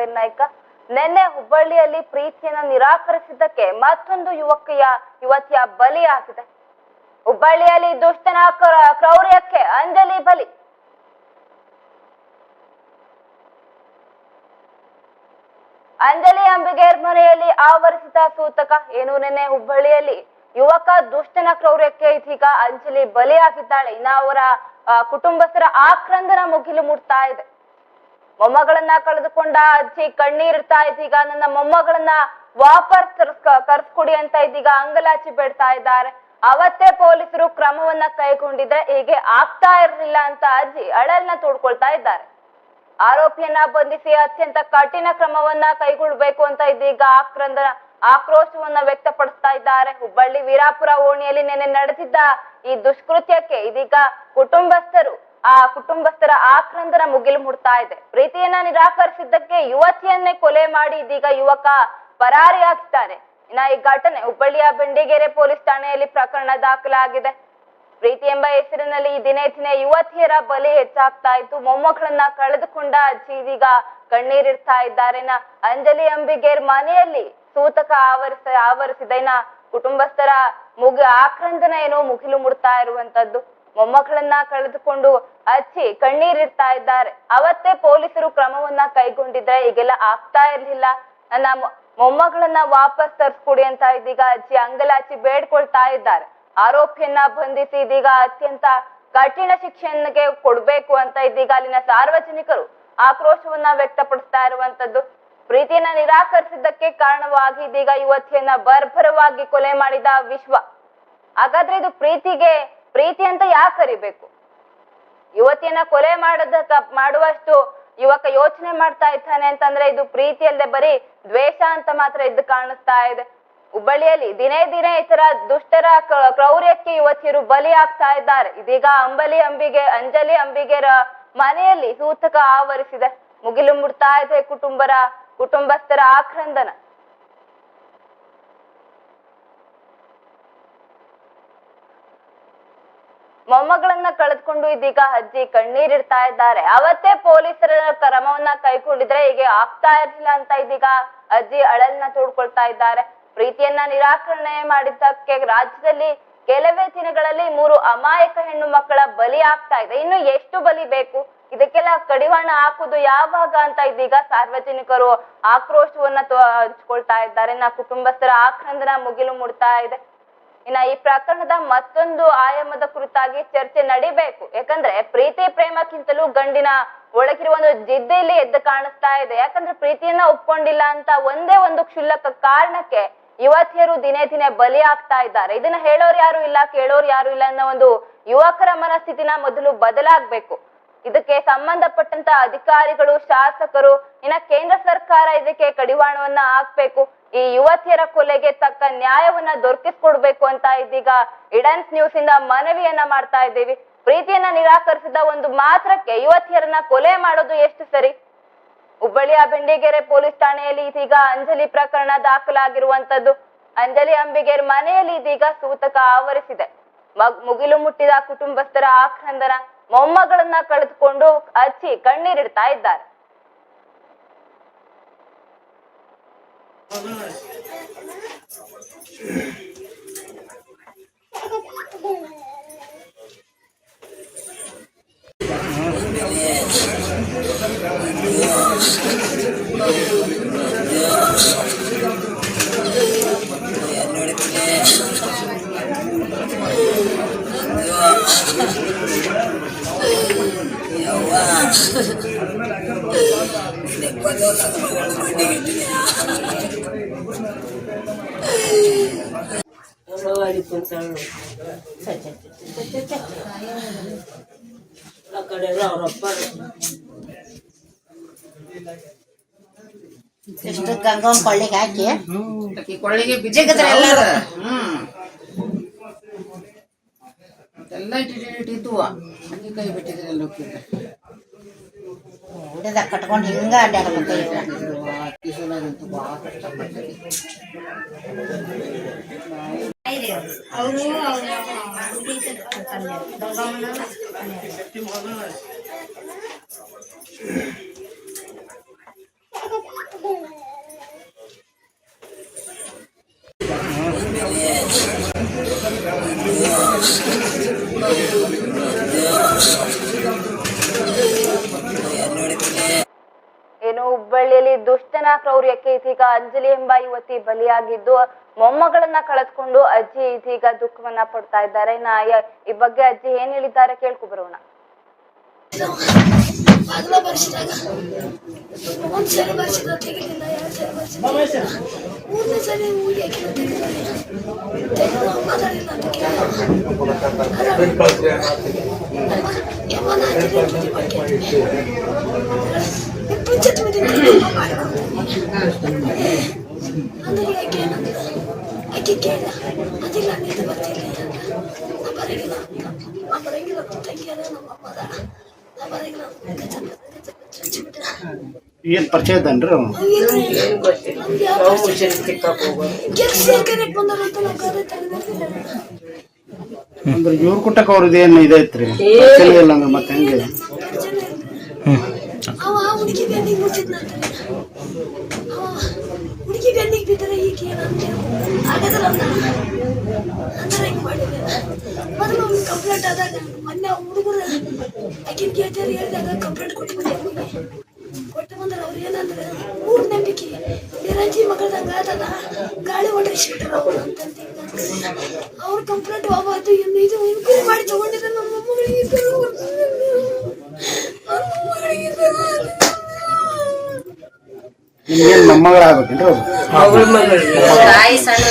ಸ್ವಾಗತ ನಾಯ್ಕ ನಿನ್ನೆ ಹುಬ್ಬಳ್ಳಿಯಲ್ಲಿ ಪ್ರೀತಿಯನ್ನ ನಿರಾಕರಿಸಿದ್ದಕ್ಕೆ ಮತ್ತೊಂದು ಯುವಕಿಯ ಯುವತಿಯ ಬಲಿಯಾಗಿದೆ ಹುಬ್ಬಳ್ಳಿಯಲ್ಲಿ ದುಷ್ಟನ ಕ್ರ- ಕ್ರೌರ್ಯಕ್ಕೆ ಅಂಜಲಿ ಬಲಿ. ಅಂಜಲಿ ಅಂಬಿಗೇರ್ ಮನೆಯಲ್ಲಿ ಆವರಿಸಿದ ಸೂತಕ ಏನು ನಿನ್ನೆ ಹುಬ್ಬಳ್ಳಿಯಲ್ಲಿ ಯುವಕ ದುಷ್ಟನ ಕ್ರೌರ್ಯಕ್ಕೆ ಇದೀಗ ಅಂಜಲಿ ಬಲಿಯಾಗಿದ್ದಾಳೆ ಇನ್ನ ಅವರ ಕುಟುಂಬಸ್ಥರ ಆಕ್ರಂದನ ಮುಗಿಲು ಮುಟ್ತಾ ಇದೆ. ಮೊಮ್ಮಗಳನ್ನ ಕಳೆದುಕೊಂಡ ಅಜ್ಜಿ ಕಣ್ಣೀರಿಡ್ತಾ ಇದೀಗ ನನ್ನ ಮೊಮ್ಮಗಳನ್ನ ವಾಪಸ್ ಕರ್ಸ್ಕೊಡಿ ಅಂತ ಇದೀಗ ಅಂಗಲಾಚಿ ಬಿಡ್ತಾ ಇದ್ದಾರೆ. ಅವತ್ತೇ ಪೊಲೀಸರು ಕ್ರಮವನ್ನ ಕೈಗೊಂಡಿದ್ರೆ ಹೀಗೆ ಆಗ್ತಾ ಇರ್ಲಿಲ್ಲ ಅಂತ ಅಜ್ಜಿ ಅಳಲ್ನ ತೋಡ್ಕೊಳ್ತಾ ಇದ್ದಾರೆ. ಆರೋಪಿಯನ್ನ ಬಂಧಿಸಿ ಅತ್ಯಂತ ಕಠಿಣ ಕ್ರಮವನ್ನ ಕೈಗೊಳ್ಳಬೇಕು ಅಂತ ಇದೀಗ ಆಕ್ರಂದ, ಆಕ್ರೋಶವನ್ನ ವ್ಯಕ್ತಪಡಿಸ್ತಾ ಇದ್ದಾರೆ. ಹುಬ್ಬಳ್ಳಿ ವೀರಾಪುರ ಓಣಿಯಲ್ಲಿ ನಿನ್ನೆ ನಡೆದಿದ್ದ ಈ ದುಷ್ಕೃತ್ಯಕ್ಕೆ ಇದೀಗ ಕುಟುಂಬಸ್ಥರು ಆ ಕುಟುಂಬಸ್ಥರ ಆಕ್ರಂದನ ಮುಗಿಲು ಮುಡ್ತಾ ಇದೆ. ಪ್ರೀತಿಯನ್ನ ನಿರಾಕರಿಸಿದ್ದಕ್ಕೆ ಯುವತಿಯನ್ನೇ ಕೊಲೆ ಮಾಡಿ ಇದೀಗ ಯುವಕ ಪರಾರಿಯಾಗ್ತಾನೆ ಇನ್ನ ಈ ಘಟನೆ ಹುಬ್ಬಳ್ಳಿಯ ಬೆಂಡಿಗೆರೆ ಪೊಲೀಸ್ ಠಾಣೆಯಲ್ಲಿ ಪ್ರಕರಣ ದಾಖಲಾಗಿದೆ. ಪ್ರೀತಿ ಎಂಬ ಹೆಸರಿನಲ್ಲಿ ದಿನೇ ದಿನೇ ಯುವತಿಯರ ಬಲಿ ಹೆಚ್ಚಾಗ್ತಾ ಇತ್ತು ಮೊಮ್ಮಕ್ಕಳನ್ನ ಕಳೆದುಕೊಂಡ ಅಜ್ಜಿ ಇದೀಗ ಕಣ್ಣೀರಿಡ್ತಾ ಇದ್ದಾರೆ. ಅಂಜಲಿ ಅಂಬಿಗೇರ್ ಮನೆಯಲ್ಲಿ ಸೂತಕ ಆವರಿಸ, ಆವರಿಸಿದ ಕುಟುಂಬಸ್ಥರ ಮುಗಿ, ಆಕ್ರಂದನ ಏನೋ ಮುಗಿಲು ಮುಡ್ತಾ ಇರುವಂತದ್ದು. ಮೊಮ್ಮಗಳನ್ನ ಕಳೆದುಕೊಂಡು ಅಚ್ಚಿ ಕಣ್ಣೀರಿಡ್ತಾ ಇದ್ದಾರೆ. ಅವತ್ತೇ ಪೊಲೀಸರು ಕ್ರಮವನ್ನ ಕೈಗೊಂಡಿದ್ರೆ ಈಗೆಲ್ಲ ಆಗ್ತಾ ಇರ್ಲಿಲ್ಲ. ನನ್ನ ಮೊಮ್ಮಗಳನ್ನ ವಾಪಸ್ ತರ್ಸ್ಕೊಡಿ ಅಂತ ಇದೀಗ ಅಜ್ಜಿ ಅಂಗಲಾಚಿ ಬೇಡ್ಕೊಳ್ತಾ ಇದ್ದಾರೆ. ಆರೋಪಿಯನ್ನ ಬಂಧಿಸಿ ಇದೀಗ ಅತ್ಯಂತ ಕಠಿಣ ಶಿಕ್ಷೆಗೆ ಕೊಡ್ಬೇಕು ಅಂತ ಇದೀಗ ಅಲ್ಲಿನ ಸಾರ್ವಜನಿಕರು ಆಕ್ರೋಶವನ್ನ ವ್ಯಕ್ತಪಡಿಸ್ತಾ ಇರುವಂತದ್ದು. ಪ್ರೀತಿಯನ್ನ ನಿರಾಕರಿಸಿದ್ದಕ್ಕೆ ಕಾರಣವಾಗಿ ಇದೀಗ ಯುವತಿಯನ್ನ ಬರ್ಬರವಾಗಿ ಕೊಲೆ ಮಾಡಿದ ವಿಶ್ವ. ಹಾಗಾದ್ರೆ ಇದು ಪ್ರೀತಿಗೆ ಪ್ರೀತಿ ಅಂತ ಯಾಕೆ ಕರಿಬೇಕು? ಯುವತಿಯನ್ನ ಕೊಲೆ ಮಾಡದ ಮಾಡುವಷ್ಟು ಯುವಕ ಯೋಚನೆ ಮಾಡ್ತಾ ಇದ್ದಾನೆ ಅಂತಂದ್ರೆ ಇದು ಪ್ರೀತಿ ಅಲ್ಲದೆ ಬರೀ ದ್ವೇಷ ಅಂತ ಮಾತ್ರ ಇದ್ದು ಕಾಣಿಸ್ತಾ ಇದೆ. ಹುಬ್ಬಳ್ಳಿಯಲ್ಲಿ ದಿನೇ ದಿನೇ ಈ ತರ ದುಷ್ಟರ ಕ್ರೌರ್ಯಕ್ಕೆ ಯುವತಿಯರು ಬಲಿ ಆಗ್ತಾ ಇದ್ದಾರೆ. ಇದೀಗ ಅಂಬಲಿ ಅಂಬಿಗೆ, ಅಂಜಲಿ ಅಂಬಿಗೆರ ಮನೆಯಲ್ಲಿ ಸೂತಕ ಆವರಿಸಿದೆ. ಮುಗಿಲು ಮುಡ್ತಾ ಇದೆ ಕುಟುಂಬರ, ಕುಟುಂಬಸ್ಥರ ಆಕ್ರಂದನ. ಮೊಮ್ಮಗಳನ್ನ ಕಳೆದ್ಕೊಂಡು ಇದೀಗ ಅಜ್ಜಿ ಕಣ್ಣೀರಿಡ್ತಾ ಇದ್ದಾರೆ. ಅವತ್ತೇ ಪೊಲೀಸರ ಕ್ರಮವನ್ನ ಕೈಗೊಂಡಿದ್ರೆ ಹೀಗೆ ಆಗ್ತಾ ಇರ್ಲಿಲ್ಲ ಅಂತ ಇದೀಗ ಅಜ್ಜಿ ಅಳಲ್ನ ತೋಡ್ಕೊಳ್ತಾ ಇದ್ದಾರೆ. ಪ್ರೀತಿಯನ್ನ ನಿರಾಕರಣೆ ಮಾಡಿದ್ದಕ್ಕೆ ರಾಜ್ಯದಲ್ಲಿ ಕೆಲವೇ ದಿನಗಳಲ್ಲಿ ಮೂರು ಅಮಾಯಕ ಹೆಣ್ಣು ಮಕ್ಕಳ ಬಲಿ ಆಗ್ತಾ ಇದೆ. ಇನ್ನು ಎಷ್ಟು ಬಲಿ ಬೇಕು? ಇದಕ್ಕೆಲ್ಲ ಕಡಿವಾಣ ಹಾಕುದು ಯಾವಾಗ ಅಂತ ಇದೀಗ ಸಾರ್ವಜನಿಕರು ಆಕ್ರೋಶವನ್ನ ಹಂಚ್ಕೊಳ್ತಾ ಇದ್ದಾರೆ. ನಾ ಕುಟುಂಬಸ್ಥರ ಆಕ್ರಂದನ ಮುಗಿಲು ಮುಡ್ತಾ ಇದೆ. ಇನ್ನ ಈ ಪ್ರಕರಣದ ಮತ್ತೊಂದು ಆಯಾಮದ ಕುರಿತಾಗಿ ಚರ್ಚೆ ನಡಿಬೇಕು. ಯಾಕಂದ್ರೆ ಪ್ರೀತಿ ಪ್ರೇಮಕ್ಕಿಂತಲೂ ಗಂಡಿನ ಒಳಗಿರುವ ಒಂದು ಜಿದ್ದೆಯಲ್ಲಿ ಎದ್ದು ಕಾಣಿಸ್ತಾ ಇದೆ. ಯಾಕಂದ್ರೆ ಪ್ರೀತಿಯನ್ನ ಒಪ್ಕೊಂಡಿಲ್ಲ ಅಂತ ಒಂದೇ ಒಂದು ಕ್ಷುಲ್ಲಕ ಕಾರಣಕ್ಕೆ ಯುವತಿಯರು ದಿನೇ ದಿನೇ ಬಲಿ ಆಗ್ತಾ ಇದ್ದಾರೆ. ಇದನ್ನ ಹೇಳೋರು ಯಾರು ಇಲ್ಲ, ಕೇಳೋರು ಯಾರು ಇಲ್ಲ ಅನ್ನೋ ಒಂದು ಯುವಕರ ಮನಸ್ಥಿತಿನ ಮೊದಲು ಬದಲಾಗ್ಬೇಕು. ಇದಕ್ಕೆ ಸಂಬಂಧಪಟ್ಟಂತ ಅಧಿಕಾರಿಗಳು, ಶಾಸಕರು, ಇನ್ನ ಕೇಂದ್ರ ಸರ್ಕಾರ ಇದಕ್ಕೆ ಕಡಿವಾಣವನ್ನ ಹಾಕ್ಬೇಕು. ಈ ಯುವತಿಯರ ಕೊಲೆಗೆ ತಕ್ಕ ನ್ಯಾಯವನ್ನ ದೊರಕಿಸ್ಕೊಡ್ಬೇಕು ಅಂತ ಇದೀಗ ಇಡನ್ಸ್ ನ್ಯೂಸ್ ಇಂದ ಮನವಿಯನ್ನ ಮಾಡ್ತಾ ಇದ್ದೀವಿ. ಪ್ರೀತಿಯನ್ನ ನಿರಾಕರಿಸಿದ ಒಂದು ಮಾತ್ರಕ್ಕೆ ಯುವತಿಯರನ್ನ ಕೊಲೆ ಮಾಡೋದು ಎಷ್ಟು ಸರಿ? ಹುಬ್ಬಳ್ಳಿಯ ಬೆಂಡಿಗೆರೆ ಪೊಲೀಸ್ ಠಾಣೆಯಲ್ಲಿ ಇದೀಗ ಅಂಜಲಿ ಪ್ರಕರಣ ದಾಖಲಾಗಿರುವಂತದ್ದು. ಅಂಜಲಿ ಅಂಬಿಗೇರ್ ಮನೆಯಲ್ಲಿ ಇದೀಗ ಸೂತಕ ಆವರಿಸಿದೆ. ಮಗ್- ಮುಗಿಲು ಮುಟ್ಟಿದ ಕುಟುಂಬಸ್ಥರ ಆಕ್ರಂದನ ಮೊಮ್ಮಗಳನ್ನ ಕಳೆದುಕೊಂಡು ಅಚ್ಚಿ ಕಣ್ಣೀರಿಡ್ತಾ ಇದ್ದಾರೆ. ಆ ಕಡೆ ಎಲ್ಲ ಅವರಪ್ಪ ಗಂಗಮ್ಮ ಕೊಳ್ಳಿಗೆ ಹಾಕಿ. ಆಕಿ ಕೊಳ್ಳಿಗೆ ಜಿಗಿದ್ರು ಎಲ್ಲರೂ. ಹ್ಮ್. ಎಲ್ಲ ಕೈ ಬಿಟ್ಟಿದ್ರೆ ಎಲ್ಲ ಹೋಗ್ತಿದ್ದೆ ಕಟ್ಕೊಂಡು ಹಿಂಗ ಅಡ್ಡಾಡ್ಬೇಕು ಕಷ್ಟಪಟ್ಟಿದ್ದೆ. ಅವರು ಏನು ಹುಬ್ಬಳ್ಳಿಯಲ್ಲಿ ದುಷ್ಟನ ಕ್ರೌರ್ಯಕ್ಕೆ ಇದೀಗ ಅಂಜಲಿ ಎಂಬ ಯುವತಿ ಬಲಿಯಾಗಿದ್ದು ಮೊಮ್ಮಗಳನ್ನ ಕಳೆದುಕೊಂಡು ಅಜ್ಜಿ ಇದೀಗ ದುಃಖವನ್ನ ಪಡ್ತಾ ಇದ್ದಾರೆ. ಈ ಬಗ್ಗೆ ಅಜ್ಜಿ ಏನ್ ಹೇಳಿದ್ದಾರೆ ಕೇಳ್ಕೊ ಬರೋಣ. ಬಾಗಿಲ ಬರ್ಸಿದಾಗ ಒಂದ್ ಸರಿ ಬರ್ಸಿದ ತೆಗಿಲಿಲ್ಲ ಎರಡ್ ಸರಿ ಬರ್ಸಿದ ಮೂರನೇ ಸರಿ ಊರಿಗೆ ಹಾಕಿಲ್ಲ ತೆಗಿಲಿಲ್ಲ ತೆಗೆದು ಮಾತಾಡಿಲ್ಲ ಅಂತ ಅಂದ್ರೆ ಯಾಕೆ ಏನಂದ್ರೆ ಆಕೆ ಕೇಳ ಅದಿಲ್ಲ ನಿಂತು ಬರ್ತೀನಿ ಅಂತ ನಾ ಬರಂಗಿಲ್ಲ ನಾ ಬರಂಗಿಲ್ಲ ತಂಗಿ ಅದ ನಮ್ಮ ಅಮ್ಮ ಅದ ನಾ ಬರಂಗಿಲ್ಲ ಚುಚ್ಚಿಬಿಟ್ಟ ಏನ್ ಪರಿಚಯ ಇದನ್ರಿ ಅಂದ್ರೆ ಇವ್ರ ಕುಟಕ್ಕೆ ಅವ್ರದ್ದು ಏನ್ ಇದೈತ್ರಿ ಪರಿಚಯ ಅಂದ್ರೆ ಮತ್ತೆ ಹೆಂಗೆ? ಹುಡುಗಿ ಬೆನ್ನಿಗೆ ಬಿದ್ದರೆ ಈಗ ಏನಂತ ಅಂತ ಅಂದ್ರೆ ಹಿಂಗೆ ಮಾಡಿದೆ ಮೊದಲು ಒಂದು ಕಂಪ್ಲೇಂಟ್ ಆದಾಗ ಮೊನ್ನೆ ಹುಡುಗರು ಆಕಿನ ಕೇಳ್ತಾರೆ ಹೇಳಿದಾಗ ಕಂಪ್ಲೇಂಟ್ ಕೊಟ್ಟು ಕೊಟ್ಟು ಅವ್ರು ಏನಂದ್ರೆ ಮೂಢ ನಂಬಿಕೆ ನಿರಂಜಿ ಮಗಳದಂಗ ಆತದ ಗಾಳಿ ಅವ್ರು ಅಂತಂದು ಅವ್ರ ಕಂಪ್ಲೇಂಟ್ ಇನ್ನು ಇದು ಮಾಡಿ ತಗೊಂಡಿದ್ದ ನಮ್ಮ ಮೊಮ್ಮಗಳಿಗೆ ಅವ್ರ ಮೊಮ್ಮಗಳಿಗೆ ನಿಮ್ಗೇನ್ ಮೊಮ್ಮಗಳಾಗ್ಬೇಕೇನ್ರಿ ಅವ್ರು? ತಾಯಿ ಸಣ್ಣ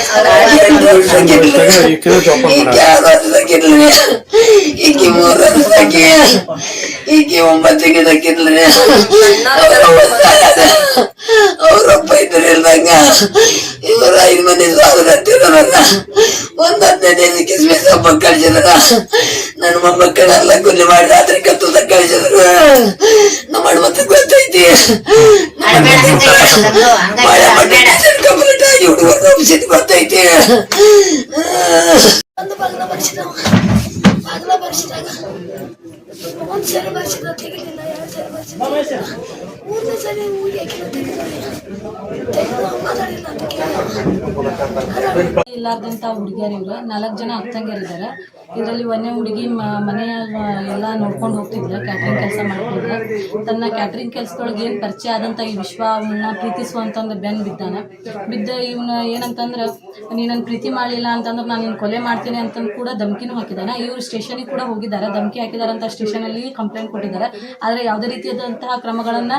ಈಕಿ ಮೂರಕ್ಕೆ ಈಕೆ ಒಂಬತ್ತಿಗೆ ದಕ್ಕಿದ್ರೆ ಅವರಪ್ಪ ಇದ್ರಿಲ್ದಂಗ ಇವರು ಐದು ಮಂದಿ ಸಾವಿರ ಹತ್ತಿರಲ್ಲ ಒಂದ್ ಹದಿನೈದು ದಿನ ಸ್ಪೇಸ್ ಹಬ್ಬ ಕಳಿಸಿದ್ರ ನನ್ನ ಮೊಮ್ಮಕ್ಕಳೆಲ್ಲ ಗುಲ್ಲಿ ಮಾಡಿ ರಾತ್ರಿ ಕತ್ತದ ಕಳಿಸಿದ್ರು. ನಮ್ಮ ಮತ್ತೆ ಗೊತ್ತೈತಿ. ಮಳೆ ಮಣ್ಣು ಕಂಪ್ಲೀಟ್ ಆಗಿ ಹುಡುಗರು ಗೊತ್ತೈತಿ. ಒಂದು ಬಾಗಿಲ ಬರ್ಸಿದವ ಬಾಗಿಲ ಬರ್ಸಿದಾಗ ಒಂದ್ ಸರಿ ಬರ್ಸಿದ ತೆಗಿಲಿಲ್ಲ ಎರಡ್ ಸರಿ ಬರ್ಸಿದ ಮೂರನೇ ಸಲ ಊರಿಗೆ ಹಾಕಿಲ್ಲ ತೆಗೆದು ತೆಗೆದು ಮಾತಾಡಿಲ್ಲ ಅಂತ ಕೇಳಿದ ಇಲ್ಲಾರ್ದಂತ ಹುಡುಗಿಯರು ಇವ್ರು ನಾಲ್ಕು ಜನ ಅಕ್ಕಂಗಿರಿದ್ದಾರೆ ಇದರಲ್ಲಿ ಒಂದೇ ಹುಡುಗಿ ಮನೆಯ ಎಲ್ಲ ನೋಡ್ಕೊಂಡು ಹೋಗ್ತಿದ್ರು ಕ್ಯಾಟ್ರಿಂಗ್ ಕೆಲಸ ಮಾಡ್ತಿದ್ರು ತನ್ನ ಕ್ಯಾಟ್ರಿಂಗ್ ಕೆಲಸದೊಳಗೆ ಏನು ಪರಿಚಯ ಆದಂಥ ಈ ವಿಶ್ವ ಅವನ್ನ ಪ್ರೀತಿಸುವಂತಂದು ಬೆನ್ ಬಿದ್ದಾನ. ಬಿದ್ದ ಇವನ ಏನಂತಂದ್ರೆ ನೀನು ನನ್ನ ಪ್ರೀತಿ ಮಾಡಲಿಲ್ಲ ಅಂತಂದ್ರೆ ನಾನು ನಿನ್ನ ಕೊಲೆ ಮಾಡ್ತೀನಿ ಅಂತಂದು ಕೂಡ ಧಮಕಿನೂ ಹಾಕಿದ್ದಾನೆ. ಇವರು ಸ್ಟೇಷನಿಗೆ ಕೂಡ ಹೋಗಿದ್ದಾರೆ. ಧಮಕಿ ಹಾಕಿದಾರಂತ ಅಂತ ಸ್ಟೇಷನಲ್ಲಿ ಕಂಪ್ಲೇಂಟ್ ಕೊಟ್ಟಿದ್ದಾರೆ. ಆದರೆ ಯಾವುದೇ ರೀತಿಯಾದಂತಹ ಕ್ರಮಗಳನ್ನು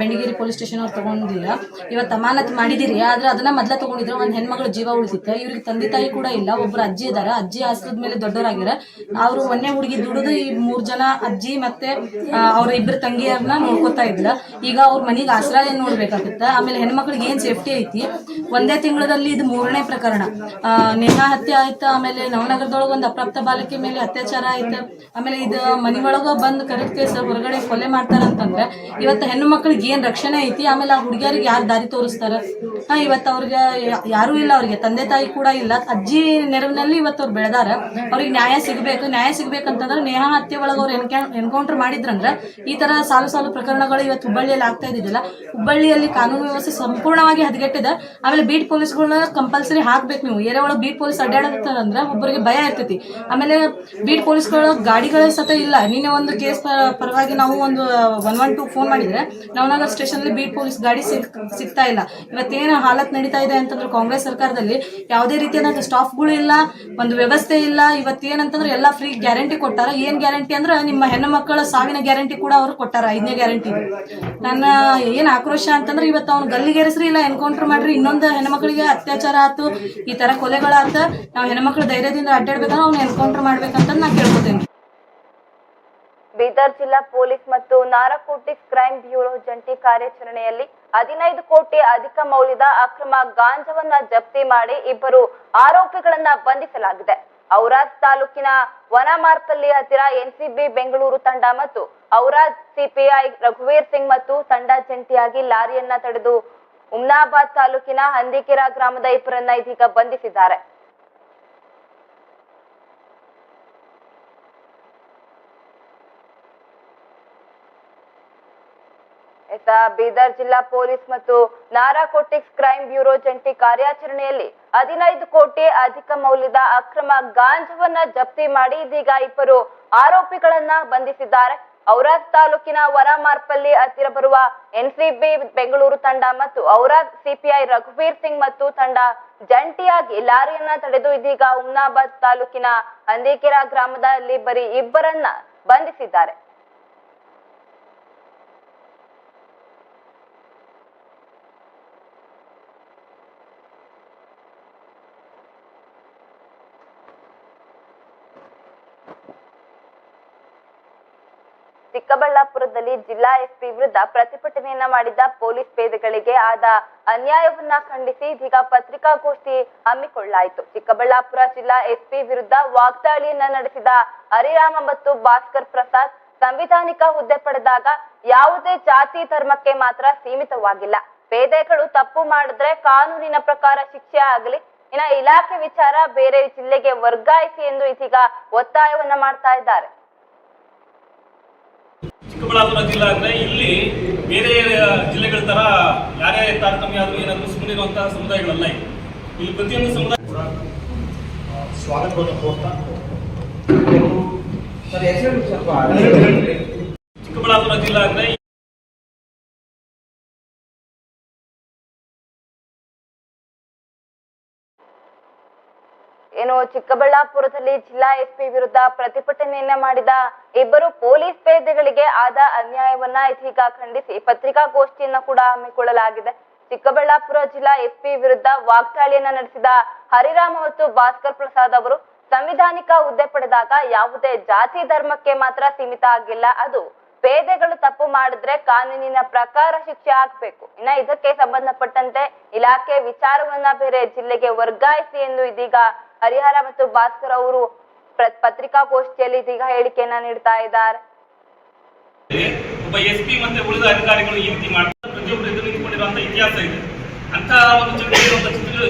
ಬೆಂಡಿಗೇರಿ ಪೊಲೀಸ್ ಸ್ಟೇಷನ್ ಅವ್ರು ತಗೊಂಡಿಲ್ಲ. ಇವತ್ತು ಅಮಾನತ್ ಮಾಡಿದಿರಿ, ಆದ್ರೆ ಅದನ್ನ ಮೊದ್ಲ ತಗೊಂಡಿದ್ರು. ಒಂದು ಹೆಣ್ಮಗಳ ಜೀವ ಉಳಿತಿತ್ತು ಇವ್ರಿಗೆ ತಂದೆ ತಾಯಿ ಕೂಡ ಇಲ್ಲ. ಒಬ್ರು ಅಜ್ಜಿ ಇದಾರ. ಅಜ್ಜಿ ಆಸ್ರದ ಮೇಲೆ ದೊಡ್ಡವರಾಗ್ಯಾರ ಅವರು ಮೊನ್ನೆ ಹುಡುಗಿ ದುಡಿದು ಈ ಮೂರ್ ಜನ ಅಜ್ಜಿ ಮತ್ತೆ ಅವ್ರ ಇಬ್ಬರು ತಂಗಿಯರನ್ನ ನೋಡ್ಕೊತಾ ಇದ್ರ ಈಗ ಅವ್ರ ಮನೆಗೆ ಆಶ್ರಯ ನೋಡ್ಬೇಕಾಗತ್ತ. ಆಮೇಲೆ ಹೆಣ್ಮಕ್ಳಿಗೆ ಏನ್ ಸೇಫ್ಟಿ ಐತಿ? ಒಂದೇ ತಿಂಗಳಲ್ಲಿ ಇದು ಮೂರನೇ ಪ್ರಕರಣ. ನೇಹಾ ಹತ್ಯೆ ಆಯ್ತು, ಆಮೇಲೆ ನವನಗರದೊಳಗೆ ಒಂದು ಅಪ್ರಾಪ್ತ ಬಾಲಕಿ ಮೇಲೆ ಅತ್ಯಾಚಾರ ಆಯ್ತು. ಆಮೇಲೆ ಇದು ಮನಿಯೊಳಗ ಬಂದು ಕರೆಕ್ಟ್ ಕೇಸ್, ಹೊರಗಡೆ ಕೊಲೆ ಮಾಡ್ತಾರಂತಂದ್ರೆ, ಇವತ್ತು ಹೆಣ್ಣು ಮಕ್ಳಿಗೆ ಏನ್ ರಕ್ಷಣೆ ಐತಿ? ಆಮೇಲೆ ಆ ಹುಡುಗಿಯರಿಗೆ ಯಾರು ದಾರಿ ತೋರಿಸ್ತಾರೆ? ಹಾ, ಇವತ್ತು ಅವ್ರಿಗೆ ಯಾರು ಇಲ್ಲ ಅವ್ರಿಗೆ. ತಂದೆ ತಾಯಿ ಕೂಡ ಇಲ್ಲ. ಅಜ್ಜಿ ನೆರವಿನಲ್ಲಿ ಇವತ್ತು ಅವ್ರು ಬೆಳೆದಾರ. ಅವ್ರಿಗೆ ನ್ಯಾಯ ಸಿಗಬೇಕು. ನ್ಯಾಯ ಸಿಗಬೇಕಂತಂದ್ರೆ ನೇಹಾ ಹತ್ಯೆ ಒಳಗೆ ಅವ್ರು ಎನ್ಕೌಂಟರ್ ಮಾಡಿದ್ರಂದ್ರೆ ಈ ತರ ಸಾಲು ಸಾಲು ಪ್ರಕರಣಗಳು ಇವತ್ತು ಹುಬ್ಬಳ್ಳಿಯಲ್ಲಿ ಆಗ್ತಾ ಇದ್ದಿದ್ದಿಲ್ಲ, ಹುಬ್ಬಳ್ಳಿಯಲ್ಲಿ ಕಾನೂನು ವ್ಯವಸ್ಥೆ ಸಂಪೂರ್ಣವಾಗಿ ಹದಗೆಟ್ಟಿದೆ. ಆಮೇಲೆ ಬೀಟ್ ಪೊಲೀಸ್ಗಳನ್ನ ಕಂಪಲ್ಸರಿ ಹಾಕ್ಬೇಕು ನೀವು. ಏರಿಯಾ ಒಳಗೆ ಬೀಟ್ ಪೊಲೀಸ್ ಅಡ್ಡಾಡತ್ತಂದ್ರೆ ಒಬ್ಬರಿಗೆ ಭಯ ಇರ್ತೈತಿ. ಆಮೇಲೆ ಬೀಟ್ ಪೊಲೀಸ್ಗಳ ಗಾಡಿಗಳ ಸತ ಇಲ್ಲ. ನಿನ್ನೆ ಒಂದು ಕೇಸ್ ಪರವಾಗಿ ನಾವು ಒಂದು ಒನ್ ಒನ್ ಟು ಫೋನ್ ಮಾಡಿದ್ರೆ ನವನಗರ್ ಸ್ಟೇಷನ್ ಅಲ್ಲಿ ಬೀಟ್ ಪೊಲೀಸ್ ಗಾಡಿ ಸಿಕ್, ಸಿಗ್ತಾ ಇಲ್ಲ. ಇವತ್ತೇನು ಹಾಲತ್ ನಡೀತಾ ಇದೆ ಅಂತಂದ್ರೆ ಕಾಂಗ್ರೆಸ್ ಸರ್ಕಾರದಲ್ಲಿ ಯಾವುದೇ ರೀತಿಯಾದಂಥ ಸ್ಟಾಫ್ಗಳು ಇಲ್ಲ, ಒಂದು ವ್ಯವಸ್ಥೆ ಇಲ್ಲ. ಇವತ್ತೇನಂತಂದ್ರೆ ಎಲ್ಲ ಫ್ರೀ ಗ್ಯಾರಂಟಿ ಕೊಟ್ಟಾರ. ಏನ್ ಗ್ಯಾರಂಟಿ ಅಂದ್ರೆ ನಿಮ್ಮ ಹೆಣ್ಣು ಮಕ್ಕಳ ಸಾವಿನ ಗ್ಯಾರಂಟಿ ಕೂಡ ಅವ್ರು ಕೊಟ್ಟಾರ. ಐದನೇ ಗ್ಯಾರಂಟಿ ನನ್ನ ಏನ್ ಆಕ್ರೋಶ ಅಂತಂದ್ರೆ ಇವತ್ತು ಅವ್ನು ಗಲ್ಲಿಗೇರಿಸ್ರಿ ಇಲ್ಲ ಎನ್ಕೌಂಟರ್ ಮಾಡ್ರಿ, ಇನ್ನೊಂದು ಹೆಣ್ಣುಮಕ್ಕಳಿಗೆ ಅತ್ಯಾಚಾರ ಆತು, ಈ ತರ ಕೊಲೆಗಳಾತ, ನಾವು ಹೆಣ್ಮಕ್ಳು ಧೈರ್ಯದಿಂದ ಅಡ್ಡಾಡ್ಬೇಕಂದ್ರೆ ಅವ್ನು ಎನ್ಕೌಂಟರ್ ಮಾಡ್ಬೇಕಂತ ನಾ ಕೇಳ್ಕೊತೇನೆ. ಬೀದರ್ ಜಿಲ್ಲಾ ಪೊಲೀಸ್ ಮತ್ತು ನಾರಕೋಟಿಕ್ ಕ್ರೈಮ್ ಬ್ಯೂರೋ ಜಂಟಿ ಕಾರ್ಯಾಚರಣೆಯಲ್ಲಿ ಹದಿನೈದು ಕೋಟಿ ಅಧಿಕ ಮೌಲ್ಯದ ಅಕ್ರಮ ಗಾಂಜವನ್ನ ಜಪ್ತಿ ಮಾಡಿ ಇಬ್ಬರು ಆರೋಪಿಗಳನ್ನ ಬಂಧಿಸಲಾಗಿದೆ. ಔರಾದ್ ತಾಲೂಕಿನ ವನಮಾರ್ಪಲ್ಲಿ ಹತ್ತಿರ ಎನ್ಸಿಬಿ ಬೆಂಗಳೂರು ತಂಡ ಮತ್ತು ಔರಾದ್ ಸಿಪಿಐ ರಘುವೀರ್ ಸಿಂಗ್ ಮತ್ತು ತಂಡ ಜಂಟಿಯಾಗಿ ಲಾರಿಯನ್ನ ತಡೆದು ಉಮ್ನಾಬಾದ್ ತಾಲೂಕಿನ ಹಂದಿಕೆರ ಗ್ರಾಮದ ಇಬ್ಬರನ್ನ ಇದೀಗ ಬಂಧಿಸಿದ್ದಾರೆ. ಎಸ್ ಬೀದರ್ ಜಿಲ್ಲಾ ಪೊಲೀಸ್ ಮತ್ತು ನಾರಾಕೋಟಿಕ್ಸ್ ಕ್ರೈಮ್ ಬ್ಯೂರೋ ಜಂಟಿ ಕಾರ್ಯಾಚರಣೆಯಲ್ಲಿ ಹದಿನೈದು ಕೋಟಿ ಅಧಿಕ ಮೌಲ್ಯದ ಅಕ್ರಮ ಗಾಂಜವನ್ನ ಜಪ್ತಿ ಮಾಡಿ ಇದೀಗ ಇಬ್ಬರು ಆರೋಪಿಗಳನ್ನ ಬಂಧಿಸಿದ್ದಾರೆ. ಔರಾದ್ ತಾಲೂಕಿನ ವರಮಾರ್ಪಲ್ಲಿ ಹತ್ತಿರ ಬರುವ ಎನ್ಸಿಬಿ ಬೆಂಗಳೂರು ತಂಡ ಮತ್ತು ಔರಾದ್ ಸಿಪಿಐ ರಘುವೀರ್ ಸಿಂಗ್ ಮತ್ತು ತಂಡ ಜಂಟಿಯಾಗಿ ಲಾರಿಯನ್ನ ತಡೆದು ಇದೀಗ ಉಮ್ನಾಬಾದ್ ತಾಲೂಕಿನ ಅಂದಿಕೆರ ಗ್ರಾಮದಲ್ಲಿ ಬರೀ ಇಬ್ಬರನ್ನ ಬಂಧಿಸಿದ್ದಾರೆ. ಚಿಕ್ಕಬಳ್ಳಾಪುರದಲ್ಲಿ ಜಿಲ್ಲಾ ಎಸ್ಪಿ ವಿರುದ್ಧ ಪ್ರತಿಭಟನೆಯನ್ನ ಮಾಡಿದ ಪೊಲೀಸ್ ಪೇದೆಗಳಿಗೆ ಆದ ಅನ್ಯಾಯವನ್ನ ಖಂಡಿಸಿ ಇದೀಗ ಪತ್ರಿಕಾಗೋಷ್ಠಿ ಹಮ್ಮಿಕೊಳ್ಳಲಾಯಿತು. ಚಿಕ್ಕಬಳ್ಳಾಪುರ ಜಿಲ್ಲಾ ಎಸ್ಪಿ ವಿರುದ್ಧ ವಾಗ್ದಾಳಿಯನ್ನ ನಡೆಸಿದ ಹರಿರಾಮ ಮತ್ತು ಭಾಸ್ಕರ್ ಪ್ರಸಾದ್ ಸಂವಿಧಾನಿಕ ಹುದ್ದೆ ಪಡೆದಾಗ ಯಾವುದೇ ಜಾತಿ ಧರ್ಮಕ್ಕೆ ಮಾತ್ರ ಸೀಮಿತವಾಗಿಲ್ಲ. ಪೇದೆಗಳು ತಪ್ಪು ಮಾಡಿದ್ರೆ ಕಾನೂನಿನ ಪ್ರಕಾರ ಶಿಕ್ಷೆ ಆಗಲಿ, ಇನ್ನ ಇಲಾಖೆ ವಿಚಾರ ಬೇರೆ ಜಿಲ್ಲೆಗೆ ವರ್ಗಾಯಿಸಿ ಎಂದು ಇದೀಗ ಒತ್ತಾಯವನ್ನ ಮಾಡ್ತಾ ಇದ್ದಾರೆ. ಚಿಕ್ಕಬಳ್ಳಾಪುರ ಜಿಲ್ಲಾ ಅಂದ್ರೆ ಇಲ್ಲಿ ಬೇರೆ ಜಿಲ್ಲೆಗಳ ತರ ಯಾರೇ ತಾರತಮ್ಯ ಆದ್ರೂ ಏನಾದರೂ ಸುಮ್ಮನಿರುವಂತಹ ಸಮುದಾಯಗಳಲ್ಲ ಇಲ್ಲಿ ಇಲ್ಲಿ ಪ್ರತಿಯೊಂದು ಸಮುದಾಯ ಕೂಡ ಸ್ವಾಗತವನ್ನು ಕೋರ್ತಾ. ಚಿಕ್ಕಬಳ್ಳಾಪುರ ಜಿಲ್ಲಾ ಅಂದ್ರೆ ಏನು ಚಿಕ್ಕಬಳ್ಳಾಪುರದಲ್ಲಿ ಜಿಲ್ಲಾ ಎಸ್ಪಿ ವಿರುದ್ಧ ಪ್ರತಿಭಟನೆಯನ್ನ ಮಾಡಿದ ಇಬ್ಬರು ಪೊಲೀಸ್ ಪೇದೆಗಳಿಗೆ ಆದ ಅನ್ಯಾಯವನ್ನ ಇದೀಗ ಖಂಡಿಸಿ ಪತ್ರಿಕಾಗೋಷ್ಠಿಯನ್ನ ಕೂಡ ಹಮ್ಮಿಕೊಳ್ಳಲಾಗಿದೆ. ಚಿಕ್ಕಬಳ್ಳಾಪುರ ಜಿಲ್ಲಾ ಎಸ್ಪಿ ವಿರುದ್ಧ ವಾಗ್ದಾಳಿಯನ್ನ ನಡೆಸಿದ ಹರಿರಾಮ ಮತ್ತು ಭಾಸ್ಕರ್ ಪ್ರಸಾದ್ ಅವರು, ಸಂವಿಧಾನಿಕ ಹುದ್ದೆ ಪಡೆದಾಗ ಯಾವುದೇ ಜಾತಿ ಧರ್ಮಕ್ಕೆ ಮಾತ್ರ ಸೀಮಿತ ಆಗಿಲ್ಲ. ಅದು ಪೇದೆಗಳು ತಪ್ಪು ಮಾಡಿದ್ರೆ ಕಾನೂನಿನ ಪ್ರಕಾರ ಶಿಕ್ಷೆ ಆಗ್ಬೇಕು. ಇನ್ನ ಇದಕ್ಕೆ ಸಂಬಂಧಪಟ್ಟಂತೆ ಇಲಾಖೆ ವಿಚಾರವನ್ನ ಬೇರೆ ಜಿಲ್ಲೆಗೆ ವರ್ಗಾಯಿಸಿ ಎಂದು ಇದೀಗ ಹರಿಹರ ಮತ್ತು ಭಾಸ್ಕರ್ ಅವರು ಪತ್ರಿಕಾಗೋಷ್ಠಿಯಲ್ಲಿ ಇದೀಗ ಹೇಳಿಕೆಯನ್ನ ನೀಡ್ತಾ ಇದ್ದಾರೆ. ಒಬ್ಬ ಎಸ್ ಪಿ ಮತ್ತೆ ಉಳಿದ ಅಧಿಕಾರಿಗಳು ಈ ರೀತಿ ಮಾಡ್ತಾರೆ. ಪ್ರತಿಯೊಬ್ಬರು ಎದುರು ನಿಂತ್ಕೊಂಡಿರುವಂತ ಇತಿಹಾಸ ಇದೆ. ಅಂತ ಒಂದು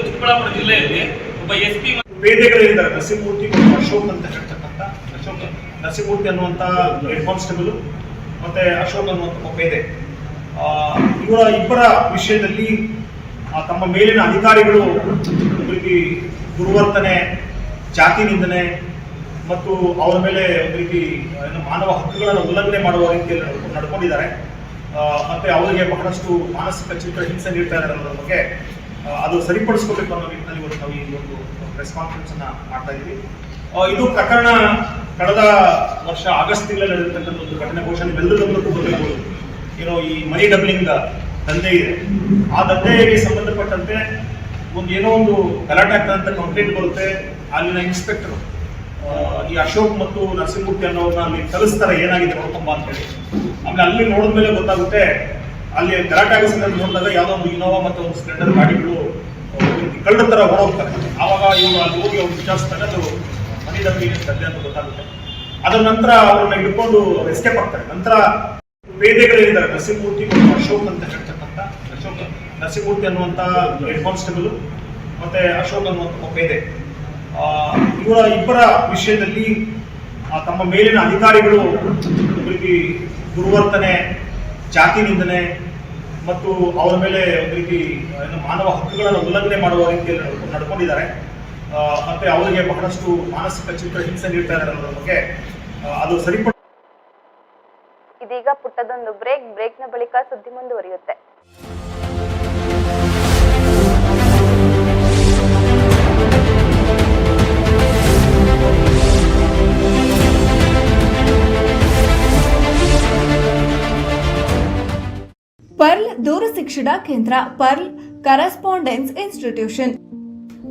ಚಿಕ್ಕಬಳ್ಳಾಪುರ ಜಿಲ್ಲೆಯಲ್ಲಿ ಒಬ್ಬ ಎಸ್ ಪಿ ಪೇದೆಗಳಿದ್ದಾರೆ ನರಸಿಂಹಮೂರ್ತಿ ಅಶೋಕ್ ಅಂತ ಹೇಳ್ತಕ್ಕಂಥ ಅಶೋಕ್ ನರಸಿಂಹಮೂರ್ತಿ ಅನ್ನುವಂತ ಹೆಡ್ ಕಾನ್ಸ್ಟೇಬಲ್ ಮತ್ತೆ ಅಶೋಕ್ ಅನ್ನುವಂಥ ಒಬ್ಬ ಆ, ಇವರ ಇಬ್ಬರ ವಿಷಯದಲ್ಲಿ ತಮ್ಮ ಮೇಲಿನ ಅಧಿಕಾರಿಗಳು ರೀತಿ ದುರ್ವರ್ತನೆ ಜಾತಿ ನಿಂದನೆ ಮತ್ತು ಅವರ ಮೇಲೆ ಒಂದು ರೀತಿ ಏನು ಮಾನವ ಹಕ್ಕುಗಳನ್ನು ಉಲ್ಲಂಘನೆ ಮಾಡುವ ರೀತಿಯಲ್ಲಿ ನಡ್ಕೊ- ನಡ್ಕೊಂಡಿದ್ದಾರೆ. ಮತ್ತೆ ಅವರಿಗೆ ಬಹಳಷ್ಟು ಮಾನಸಿಕ ಚಿತ್ರ ಹಿಂಸೆ ನೀಡ್ತಾ ಇದ್ದಾರೆ ಅನ್ನೋದ್ರ ಬಗ್ಗೆ ಅದು ಸರಿಪಡಿಸ್ಕೋಬೇಕು ಅನ್ನೋ ನಿಟ್ಟಿನಲ್ಲಿ ಇವತ್ತು ನಾವು ಈ ಒಂದು ಪ್ರೆಸ್ ಕಾನ್ಫರೆನ್ಸ್ ಅನ್ನ ಮಾಡ್ತಾ ಇದ್ದೀವಿ. ಇದು ಪ್ರಕರಣ ಕಳೆದ ವರ್ಷ ಆಗಸ್ಟ್ ತಿಂಗಳಲ್ಲಿ ನಡೆದಿರ್ತಕ್ಕಂಥ ಒಂದು ಘಟನೆ, ಬಹುಶಃ ನಿಮ್ಮೆಲ್ಲರೂ ಗೊತ್ತಿರಬಹುದು ಬರಬೇಕು ಏನೋ ಈ ಮನಿ ಡಬ್ಲಿಂಗ್ ದಂಧೆ ಇದೆ. ಆ ದಂಧೆಗೆ ಸಂಬಂಧಪಟ್ಟಂತೆ ಒಂದು ಏನೋ ಒಂದು ಗಲಾಟೆ ಆಗ್ತದಂತ ಕಂಪ್ಲೇಂಟ್ ಬರುತ್ತೆ. ಅಲ್ಲಿನ ಇನ್ಸ್ಪೆಕ್ಟರ್ ಈ ಅಶೋಕ್ ಮತ್ತು ನರಸಿಂಹಮೂರ್ತಿ ಅನ್ನೋರನ್ನ ಅಲ್ಲಿ ಕಲಿಸ್ತಾರೆ ಏನಾಗಿದೆ ನೋಡ್ಕೊಂಬ ಅಂತ ಹೇಳಿ. ಆಮೇಲೆ ಅಲ್ಲಿ ನೋಡಿದ್ಮೇಲೆ ಗೊತ್ತಾಗುತ್ತೆ, ಅಲ್ಲಿ ಗಲಾಟೆ ಆಗೋ ನೋಡಿದಾಗ ಯಾವುದೋ ಒಂದು ಇನೋವಾ ಮತ್ತು ಒಂದು ಸ್ಪ್ಲೆಂಡರ್ ಗಾಡಿಗಳು ಕಳ್ಳರ ತರ ಹೊರಹೋಗ್ತಾರೆ. ಆವಾಗ ಇವರು ಅಲ್ಲಿ ಹೋಗಿ ಅವ್ರು ವಿಚಾರಿಸಿದಾಗ ಅದು ಮನಿ ಸದ್ಯ ಅಂತ ಗೊತ್ತಾಗುತ್ತೆ. ಅದರ ನಂತರ ಅವ್ರನ್ನ ಹಿಡ್ಕೊಂಡು ಎಸ್ಕೇಪ್ ಆಗ್ತಾರೆ. ನಂತರ ಪೇದೆಗಳೇನಿದ್ದಾರೆ ನರಸಿಂಹಮೂರ್ತಿ ಮತ್ತು ಅಶೋಕ್ ಅಂತ ಹೇಳ್ತಕ್ಕಂಥ ಅಶೋಕ್. ನರಸಿಂಹಮೂರ್ತಿ ಅನ್ನುವಂಥ ಹೆಡ್ ಕಾನ್ಸ್ಟೇಬಲ್ ಮತ್ತೆ ಅಶೋಕ್ ಅನ್ನುವಂಥ ಪೇದೆ ಇವರ ಇಬ್ಬರ ವಿಷಯದಲ್ಲಿ ತಮ್ಮ ಮೇಲಿನ ಅಧಿಕಾರಿಗಳು ರೀತಿ ದುರ್ವರ್ತನೆ ಜಾತಿ ನಿಂದನೆ ಮತ್ತು ಅವರ ಮೇಲೆ ಒಂದು ರೀತಿ ಏನು ಮಾನವ ಹಕ್ಕುಗಳನ್ನು ಉಲ್ಲಂಘನೆ ಮಾಡುವ ರೀತಿಯಲ್ಲಿ ನಡ್ಕೊ- ನಡ್ಕೊಂಡಿದ್ದಾರೆ. ಮತ್ತೆ ಅವರಿಗೆ ಬಹಳಷ್ಟು ಮಾನಸಿಕ ಚಿತ್ರ ಹಿಂಸೆ ನೀಡ್ತಾ ಇದ್ದಾರೆ ಅನ್ನೋದ್ರ ಬಗ್ಗೆ ಅದು ಸರಿಪಡ ಇದೀಗ ಪುಟ್ಟದೊಂದು ಬ್ರೇಕ್ ಬ್ರೇಕ್ನ ಬಳಿಕ ಸುದ್ದಿ ಮುಂದುವರಿಯುತ್ತೆ. ಪರ್ಲ್ ದೂರ ಶಿಕ್ಷಣ ಕೇಂದ್ರ Pearl correspondence institution.